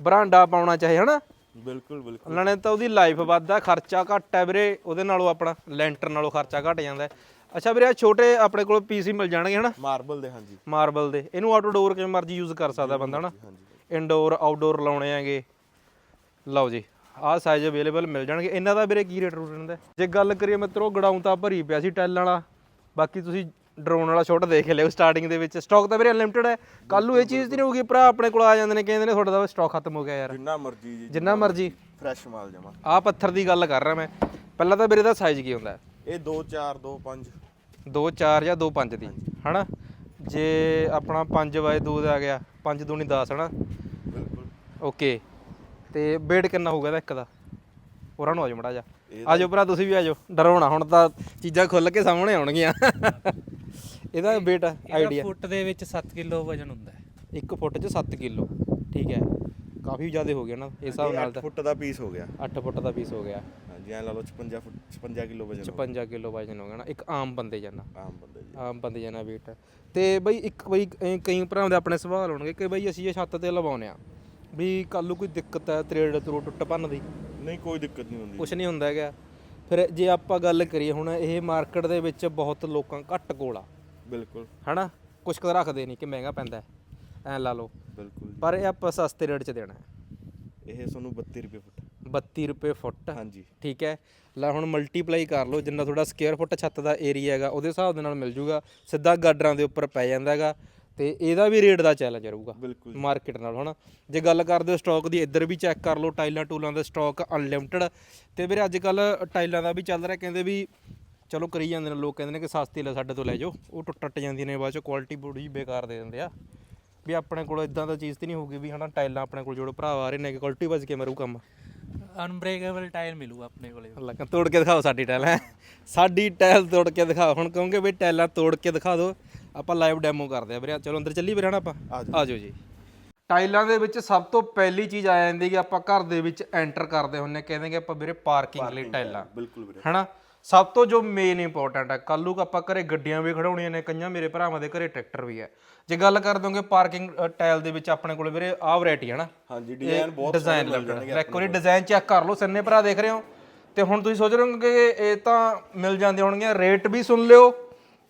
ਬਰਾਂਡਾ ਪਾਉਣਾ ਚਾਹੇ ਹਨਾ? ਬਿਲਕੁਲ ਬਿਲਕੁਲ। ਉਹਨਾਂ ਨੇ ਤਾਂ ਉਹਦੀ ਲਾਈਫ ਵੱਧਦਾ ਖਰਚਾ ਘੱਟ ਹੈ ਵੀਰੇ ਉਹਦੇ ਨਾਲੋਂ ਆਪਣਾ ਲੈਂਟਰ ਨਾਲੋਂ ਖਰਚਾ ਘਟ ਜਾਂਦਾ। ਅੱਛਾ ਵੀਰੇ ਆਹ ਛੋਟੇ ਆਪਣੇ ਕੋਲ ਪੀਸੀ ਮਿਲ ਜਾਣਗੇ ਹਨਾ? ਮਾਰਬਲ ਦੇ ਹਾਂਜੀ। ਮਾਰਬਲ ਦੇ। ਇਹਨੂੰ ਆਊਟਡੋਰ ਡੋਰ ਕਿਵੇਂ ਮਰਜ਼ੀ ਯੂਜ਼ ਕਰ ਸਕਦਾ ਬੰਦਾ ਹਨਾ? ਇਨਡੋਰ ਆਊਟਡੋਰ ਲਾਉਣੇ ਆਗੇ ਲਓ ਜੀ ਆਹ ਸਾਈਜ਼ ਅਵੇਲੇਬਲ ਮਿਲ ਜਾਣਗੇ। ਇਹਨਾਂ ਦਾ ਵੀਰੇ ਕੀ ਰੇਟ ਰੂਟ ਰਹਿੰਦਾ? ਜੇ ਗੱਲ ਕਰੀਏ ਮਿੱਤਰੋ ਗਡਾਊਨ ਤਾਂ ਭਰੀ ਪਿਆ ਸੀ ਟੈਲਾਂ ਵਾਲਾ। ਬਾਕੀ ਤੁਸੀਂ ਡਰੋਨ ਵਾਲਾ ਸ਼ਾਟ ਦੇਖ ਲਿਓ ਸਟਾਰਟਿੰਗ ਦੇ ਵਿੱਚ। ਸਟਾਕ ਤਾਂ ਵੀਰੇ ਅਨਲਿਮਟਿਡ ਹੈ। ਕੱਲ ਨੂੰ ਇਹ ਚੀਜ਼ ਨਹੀਂ ਹੋਊਗੀ ਭਰਾ ਆਪਣੇ ਕੋਲ ਆ ਜਾਂਦੇ ਨੇ ਕਹਿੰਦੇ ਨੇ ਤੁਹਾਡਾ ਤਾਂ ਸਟਾਕ ਖਤਮ ਹੋ ਗਿਆ ਯਾਰ। ਜਿੰਨਾ ਮਰਜ਼ੀ ਜੀ ਜਿੰਨਾ ਮਰਜ਼ੀ। ਫਰੈਸ਼ ਮਾਲ ਜਮਾ। ਆਹ ਪੱਥਰ ਦੀ ਗੱਲ ਕਰ ਰਿਹਾ ਮੈਂ। ਪਹਿਲਾਂ ਤਾਂ ਵੀਰੇ ਦਾ ਸਾਈਜ਼ ਕੀ ਹੁੰਦਾ? ਹੈ ਇਹ 2 4 2 5 2 4 ਜਾਂ 2 5 ਦੀ ਹਨਾ? ਜੇ ਆਪਣਾ 5 ਬਾਏ 2 ਦਾ ਆ ਗਿਆ 5 ਦੂਣੀ 10 ਹਨਾ? ਬਿਲਕੁਲ। ਓਕੇ ਤੇ weight ਕਿੰਨਾ ਹੋਊਗਾ ਇਹਦਾ ਇੱਕ ਦਾ? ਉਹਨਾਂ ਨੂੰ ਆਜੋ ਮੜਾ ਜਾ ਆਜੋ ਭਰਾ ਤੁਸੀਂ ਵੀ ਆਜੋ। ਡਰੋ ਨਾ ਹੁਣ ਤਾਂ ਚੀਜ਼ਾਂ ਖੁੱਲ ਕੇ ਸਾਹਮਣੇ ਆਉਣਗੀਆਂ। ਇਹਦਾ weight ਆਈਡੀਆ ਫੁੱਟ ਦੇ ਵਿੱਚ 7 ਕਿਲੋ ਵਜਨ ਹੁੰਦਾ ਹੈ। 1 ਫੁੱਟ 'ਚ 7 ਕਿਲੋ ਠੀਕ ਹੈ। ਕਾਫੀ ਜ਼ਿਆਦਾ ਹੋ ਗਿਆ ਨਾ ਇਸ ਹਿਸਾਬ ਨਾਲ ਤਾਂ। ਫੁੱਟ ਦਾ ਪੀਸ ਹੋ ਗਿਆ। 8 ਫੁੱਟ ਦਾ ਪੀਸ ਹੋ ਗਿਆ। ਹਾਂਜੀ ਐ ਲਾ ਲਓ 56 ਫੁੱਟ 56 ਕਿਲੋ ਵਜਨ ਹੋਊ। 55 ਕਿਲੋ ਵਜਨ ਹੋ ਗਿਆ ਨਾ ਇੱਕ ਆਮ ਬੰਦੇ ਜਾਨਾ ਆਮ ਬੰਦੇ ਜੀ ਆਮ ਬੰਦੇ ਜਾਨਾ weight ਤੇ ਬਈ ਇੱਕ ਬਈ ਕਈ ਭਰਾਵਾਂ ਦੇ ਆਪਣੇ ਸਵਾਲ ਹੋਣਗੇ ਕਿ ਬਈ ਅਸੀਂ ਇਹ ਛੱਤ ਤੇ ਲਵਾਉਨੇ ਆ ਵੀ ਕੱਲ ਨੂੰ ਕੋਈ ਦਿੱਕਤ ਹੈ ਤਰੇੜ ਤਰੋ ਟੁੱਟ ਭੰਨ ਦੀ? ਨਹੀਂ ਕੋਈ ਦਿੱਕਤ ਨਹੀਂ ਹੁੰਦੀ। ਕੁਛ ਨਹੀਂ ਹੁੰਦਾ ਹੈਗਾ। ਫਿਰ ਜੇ ਆਪਾਂ ਗੱਲ ਕਰੀਏ ਹੁਣ ਇਹ ਮਾਰਕੀਟ ਦੇ ਵਿੱਚ ਬਹੁਤ ਲੋਕਾਂ ਘੱਟ ਕੋਲ ਆ। ਬਿਲਕੁਲ। ਹਨਾ? ਕੁਛ ਕੁ ਰੱਖਦੇ ਨਹੀਂ ਕਿ ਮਹਿੰਗਾ ਪੈਂਦਾ ਐ ਲਾ ਲਓ। ਬਿਲਕੁਲ ਜੀ। ਪਰ ਇਹ ਆਪਾਂ ਸਸਤੇ ਰੇਟ 'ਚ ਦੇਣਾ ਹੈ। ਇਹ ਤੁਹਾਨੂੰ 32 ਰੁਪਏ ਫੁੱਟ। 32 ਰੁਪਏ ਫੁੱਟ। ਹਾਂਜੀ। ਠੀਕ ਹੈ। ਲੈ ਹੁਣ ਮਲਟੀਪਲਾਈ ਕਰ ਲਓ ਜਿੰਨਾ ਤੁਹਾਡਾ ਸਕੁਅਰ ਫੁੱਟ ਛੱਤ ਦਾ ਏਰੀਆ ਹੈਗਾ ਉਹਦੇ ਹਿਸਾਬ ਦੇ ਨਾਲ ਮਿਲ ਜੂਗਾ। ਸਿੱਧਾ ਗਾਡਰਾਂ ਦੇ ਉੱਪਰ ਪੈ ਜਾਂਦਾ ਹੈਗਾ। ਤੇ ਇਹਦਾ ਵੀ ਰੇਟ ਦਾ ਚੈਲੰਜ ਰਹੂਗਾ ਬਿਲਕੁਲ ਮਾਰਕੀਟ ਨਾਲ ਹਨਾ? ਜੇ ਗੱਲ ਕਰਦੇ ਹੋ ਸਟਾਕ ਦੀ ਇੱਧਰ ਵੀ ਚੈੱਕ ਕਰ ਲਓ ਟਾਈਲਾਂ ਟੂਲਾਂ ਦਾ ਸਟਾਕ ਅਨਲਿਮਟਿਡ ਤੇ ਵੀਰੇ ਅੱਜ ਕੱਲ ਟਾਈਲਾਂ ਦਾ ਵੀ ਚੱਲ ਰਿਹਾ ਕਹਿੰਦੇ ਵੀ ਚਲੋ ਕਰੀ ਜਾਂਦੇ ਨੇ ਲੋਕ ਕਹਿੰਦੇ ਨੇ ਕਿ ਸਸਤੀ ਲੈ ਸਾਡੇ ਤੋਂ ਲੈ ਜਾਓ। ਉਹ ਟੁੱਟ ਟੱਟ ਜਾਂਦੀਆਂ ਨੇ ਬਾਅਦ ਚ ਕੁਆਲਿਟੀ ਬੜੀ ਬੇਕਾਰ ਦੇ ਦਿੰਦੇ ਆ। ਵੀ ਆਪਣੇ ਕੋਲ ਇਦਾਂ ਦਾ ਚੀਜ਼ ਤੇ ਨਹੀਂ ਹੋਊਗੀ ਵੀ ਹਨਾ ਟਾਈਲਾਂ ਆਪਣੇ ਕੋਲ ਜਿਹੜੇ ਭਰਾ ਆ ਰਹੇ ਨੇ ਕਿ ਕੁਆਲਿਟੀ ਵੱਜ ਕੇ ਮਰੂ ਕੰਮ? ਅਨਬ੍ਰੇਕੇਬਲ ਟਾਇਲ ਮਿਲੂ ਆਪਣੇ ਕੋਲੇ। ਅੱਲਾ ਕਾ ਤੋੜ ਕੇ ਦਿਖਾਓ ਸਾਡੀ ਟਾਈਲ ਹੈ? ਸਾਡੀ ਟਾਈਲ ਤੋੜ ਕੇ ਦਿਖਾਓ। ਹੁਣ ਕਹੋਗੇ ਵੀ ਟਾਈਲਾਂ ਤੋੜ ਕੇ ਦਿਖਾ ਦਿਓ। ਆਪਾਂ ਲਾਈਵ ਡੈਮੋ ਕਰਦੇ ਆ ਵੀਰੇ। ਚਲੋ ਅੰਦਰ ਚੱਲੀ ਵੀਰੇ ਹਨਾ ਆਪਾਂ? ਆ ਜਾਓ। ਜੀ। ਟਾਈਲਾਂ ਦੇ ਵਿੱਚ ਸਭ ਤੋਂ ਪਹਿਲੀ ਚੀਜ਼ ਆ ਜਾਂਦੀ ਕਿ ਆਪਾਂ ਘਰ ਦੇ ਵਿੱਚ ਐਂਟਰ ਕਰਦੇ ਹੁੰਨੇ ਕਹਿੰਦੇ ਕਿ ਆਪਾਂ ਵੀਰੇ ਪਾਰਕਿੰਗ ਲਈ ਟਾਈਲਾਂ ਬਿਲਕੁਲ ਵੀਰੇ। ਹਨਾ? ਸਭ ਤੋਂ ਜੋ ਮੇਨ ਇੰਪੋਰਟੈਂਟ ਹੈ ਕੱਲ੍ਹ ਨੂੰ ਆਪਾਂ ਘਰੇ ਗੱਡੀਆਂ ਵੀ ਖੜਾਉਣੀਆਂ ਨੇ ਕਈਆਂ ਮੇਰੇ ਭਰਾਵਾਂ ਦੇ ਘਰੇ ਟਰੈਕਟਰ ਵੀ ਹੈ ਜੇ ਗੱਲ ਕਰ ਦੋਗੇ ਪਾਰਕਿੰਗ ਟਾਇਲ ਦੇ ਵਿੱਚ ਆਪਣੇ ਕੋਲ ਵੀਰੇ ਆਹ ਵੈਰਾਈਟੀ ਹੈ ਨਾ। ਹਾਂਜੀ ਡਿਜ਼ਾਈਨ ਬਹੁਤ ਡਿਜ਼ਾਈਨ ਲੱਗਣਾ ਇੱਕ ਵਾਰੀ ਡਿਜ਼ਾਈਨ ਚੈੱਕ ਕਰ ਲਓ ਸੰਨੇ ਭਰਾ ਦੇਖ ਰਹੇ ਹੋ। ਤੇ ਹੁਣ ਤੁਸੀਂ ਸੋਚ ਰਹੇ ਹੋ ਕਿ ਇਹ ਤਾਂ ਮਿਲ ਜਾਂਦੇ ਹੋਣਗੇ ਰੇਟ ਵੀ ਸੁਣ ਲਿਓ।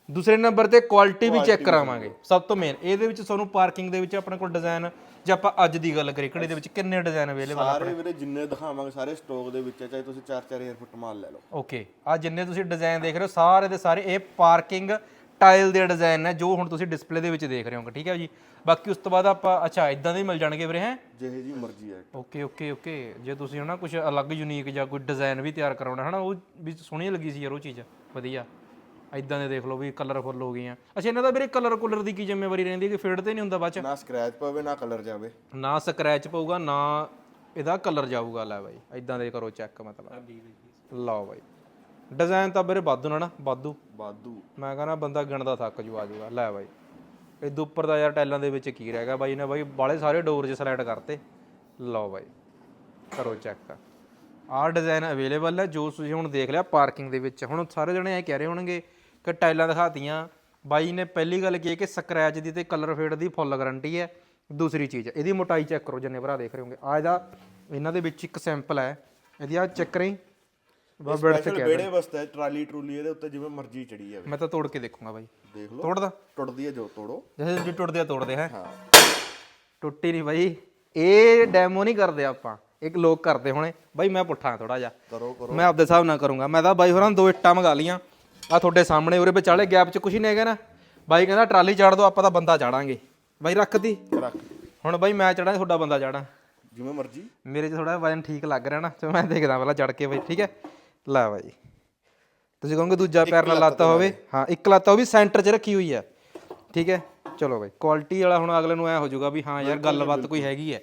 ਦੂਸਰੇ ਨੰਬਰ ਤੇ ਕੁਆਲਿਟੀ ਵੀ ਚੈੱਕ ਕਰਾਵਾਂਗੇ। ਸਭ ਤੋਂ ਮੇਨ ਇਹਦੇ ਵਿੱਚ ਤੁਹਾਨੂੰ ਪਾਰਕਿੰਗ ਦੇ ਵਿੱਚ ਆਪਣੇ ਕੋਲ ਡਿਜ਼ਾਈਨ ਜੇ ਆਪਾਂ ਅੱਜ ਦੀ ਗੱਲ ਕਰੀਏ ਘੜੀ ਦੇ ਵਿੱਚ ਕਿੰਨੇ ਡਿਜ਼ਾਈਨ ਅਵੇਲੇਬਲ ਸਾਰੇ ਵੀਰੇ ਜਿੰਨੇ ਦਿਖਾਵਾਂਗੇ ਸਾਰੇ ਸਟਾਕ ਦੇ ਵਿੱਚ ਹੈ ਚਾਹੇ ਤੁਸੀਂ 4-4000 ਫੁੱਟ ਮਾਲ ਲੈ ਲਓ। ਓਕੇ ਆ ਜਿੰਨੇ ਤੁਸੀਂ ਡਿਜ਼ਾਈਨ ਦੇਖ ਰਹੇ ਹੋ ਸਾਰੇ ਦੇ ਸਾਰੇ ਇਹ ਪਾਰਕਿੰਗ ਟਾਈਲ ਦੇ ਡਿਜ਼ਾਈਨ ਨੇ ਜੋ ਹੁਣ ਤੁਸੀਂ ਡਿਸਪਲੇ ਦੇ ਵਿੱਚ ਦੇਖ ਰਹੇ ਹੋਗੇ ਠੀਕ ਹੈ ਜੀ? ਬਾਕੀ ਉਸ ਤੋਂ ਬਾਅਦ ਆਪਾਂ ਅੱਛਾ ਇਦਾਂ ਦੇ ਹੀ ਮਿਲ ਜਾਣਗੇ ਵੀਰੇ ਹੈ? ਜਿਹੇ ਜੀ ਮਰਜ਼ੀ ਹੈ ਓਕੇ ਓਕੇ ਓਕੇ ਜੇ ਤੁਸੀਂ ਹਨਾ ਕੁਝ ਅਲੱਗ ਯੂਨੀਕ ਜਾਂ ਕੋਈ ਡਿਜ਼ਾਈਨ ਵੀ ਤਿਆਰ ਕਰਾਉਣਾ ਹਨਾ ਉਹ ਵੀ ਸੋਹਣੀ ਲੱਗੀ ਸੀ ਯਾਰ ਉਹ ਚੀਜ਼ ਵਧੀਆ। ਇਦਾਂ ਦੇ ਦੇਖ ਲਓ ਵੀ ਕਲਰਫੁੱਲ ਹੋ ਗਈਆਂ। ਅੱਛਾ ਇਹਨਾਂ ਦਾ ਵੀਰੇ ਕਲਰ ਕੁਲਰ ਦੀ ਕੀ ਜ਼ਿੰਮੇਵਾਰੀ ਰਹਿੰਦੀ ਹੈ ਕਿ ਫੇਡ ਤੇ ਨਹੀਂ ਹੁੰਦਾ ਬਾਅਦ ਚ? ਨਾ ਸਕ੍ਰੈਚ ਪਵੇ ਨਾ ਕਲਰ ਜਾਵੇ। ਨਾ ਸਕ੍ਰੈਚ ਪਊਗਾ ਨਾ ਇਹਦਾ ਕਲਰ ਜਾਊਗਾ। ਲੈ ਬਾਈ ਇਦਾਂ ਦੇ ਕਰੋ ਚੈੱਕ ਮਤਲਬ। ਲਓ ਬਾਈ। ਡਿਜ਼ਾਈਨ ਤਾਂ ਵੀਰੇ ਵਾਧੂ ਨਾ ਨਾ ਵਾਧੂ। ਬਾਦੂ ਮੈਂ ਕਹਿੰਦਾ ਬੰਦਾ ਗਿਣਦਾ ਥੱਕ ਜੂ ਆ ਜਾਊਗਾ ਲੈ ਬਾਈ। ਇਹ ਉੱਪਰ ਦਾ ਯਾਰ ਟਾਈਲਾਂ ਦੇ ਵਿੱਚ ਕੀ ਰਹਿ ਗਿਆ ਬਾਈ ਨੇ ਬਾਈ ਬਾਲੇ ਸਾਰੇ ਡੋਰ 'ਚ ਸਲਾਈਡ ਕਰਤੇ। ਲਓ ਬਾਈ ਕਰੋ ਚੈੱਕ ਆਹ ਡਿਜ਼ਾਈਨ ਅਵੇਲੇਬਲ ਹੈ ਜੋ ਤੁਸੀਂ ਹੁਣ ਦੇਖ ਲਿਆ ਪਾਰਕਿੰਗ ਦੇ ਵਿੱਚ। ਹੁਣ ਸਾਰੇ ਜਣੇ ਇਹ ਕਹਿ ਰਹੇ ਹੋਣਗੇ ਕਿ ਟਾਈਲਾਂ ਦਿਖਾਤੀਆਂ। ਬਾਈ ਨੇ ਪਹਿਲੀ ਗੱਲ ਕੀ ਹੈ ਕਿ ਸਕ੍ਰੈਚ ਦੀ ਤੇ ਕਲਰ ਫੇਡ ਦੀ ਫੁੱਲ ਗਾਰੰਟੀ ਹੈ। ਦੂਸਰੀ ਚੀਜ਼ ਇਹਦੀ ਮੋਟਾਈ ਚੈੱਕ ਕਰੋ ਜਿੰਨੇ ਭਰਾ ਦੇਖ ਰਹੇ ਹੋਣਗੇ। ਆ ਇਹਦਾ ਇਹਨਾਂ ਦੇ ਵਿੱਚ ਇੱਕ ਸੈਂਪਲ ਹੈ। ਇਹਦੀ ਆ ਚੈੱਕ ਕਰੀ। ਬਾ ਬਿੜਤ ਸਪੈਸ਼ਲ ਬੇੜੇ ਵਾਸਤੇ ਟਰਾਲੀ ਟਰੂਲੀ ਇਹਦੇ ਉੱਤੇ ਜਿਵੇਂ ਮਰਜ਼ੀ ਚੜੀ ਜਾਵੇ। ਮੈਂ ਤਾਂ ਤੋੜ ਕੇ ਦੇਖੂੰਗਾ ਬਾਈ। ਦੇਖ ਲਓ। ਤੋੜਦਾ? ਟੁੱਟਦੀ ਹੈ ਜੋ ਤੋੜੋ। ਜਿਹੇ ਜੀ ਟੁੱਟਦੇ ਆ ਤੋੜਦੇ ਹੈ। ਹਾਂ। ਟੁੱਟੀ ਨਹੀਂ ਬਾਈ। ਇਹ ਡੈਮੋ ਨਹੀਂ ਕਰਦੇ ਆਪਾਂ। ਇੱਕ ਲੋਕ ਕਰਦੇ ਹੋਣੇ। ਬਾਈ ਮੈਂ ਪੁੱਠਾ ਥੋੜਾ ਜਿਹਾ। ਕਰੋ ਕਰੋ। ਮੈਂ ਆਪਦੇ ਹਿਸਾਬ ਨਾਲ ਕਰੂੰਗਾ। ਮੈਂ ਤਾਂ ਬਾਈ ਹੋਰਾਂ ਦੋ ਇੱਟਾਂ ਮੰਗਾ ਲੀਆਂ ਆ ਤੁਹਾਡੇ ਸਾਹਮਣੇ ਉਰੇ ਵਿਚਾਲੇ ਗੈਪ 'ਚ ਕੁਝ ਨਹੀਂ ਹੈਗਾ ਨਾ। ਬਾਈ ਕਹਿੰਦਾ ਟਰਾਲੀ ਚਾੜ ਦੋ ਆਪਾਂ ਤਾਂ ਬੰਦਾ ਚਾੜਾਂਗੇ। ਬਾਈ ਰੱਖਤੀ ਰੱਖ। ਹੁਣ ਬਾਈ ਮੈਂ ਚੜਾਂ ਤੁਹਾਡਾ ਬੰਦਾ ਚਾੜਾਂ। ਜਿਵੇਂ ਮਰਜ਼ੀ। ਮੇਰੇ 'ਚ ਥੋੜਾ ਵਜਨ ਠੀਕ ਲੱਗ ਰਿਹਾ ਨਾ ਤੇ ਮੈਂ ਦੇਖਦਾ ਪਹਿਲਾਂ ਚੜ ਕੇ ਬਾਈ ਠੀਕ ਹੈ? ਲੈ ਬਾਈ। ਤੁਸੀਂ ਕਹੋਗੇ ਦੂਜਾ ਪੈਰ ਨਾਲ ਲਾਤਾ ਹੋਵੇ। ਹਾਂ ਇੱਕ ਲਾਤਾ ਉਹ ਵੀ ਸੈਂਟਰ 'ਚ ਰੱਖੀ ਹੋਈ ਹੈ। ਠੀਕ ਹੈ? ਚਲੋ ਬਾਈ ਕੁਆਲਿਟੀ ਵਾਲਾ ਹੁਣ ਅਗਲੇ ਨੂੰ ਐ ਹੋ ਜਾਊਗਾ ਵੀ ਹਾਂ ਯਾਰ ਗੱਲਬਾਤ ਕੋਈ ਹੈਗੀ ਹੈ।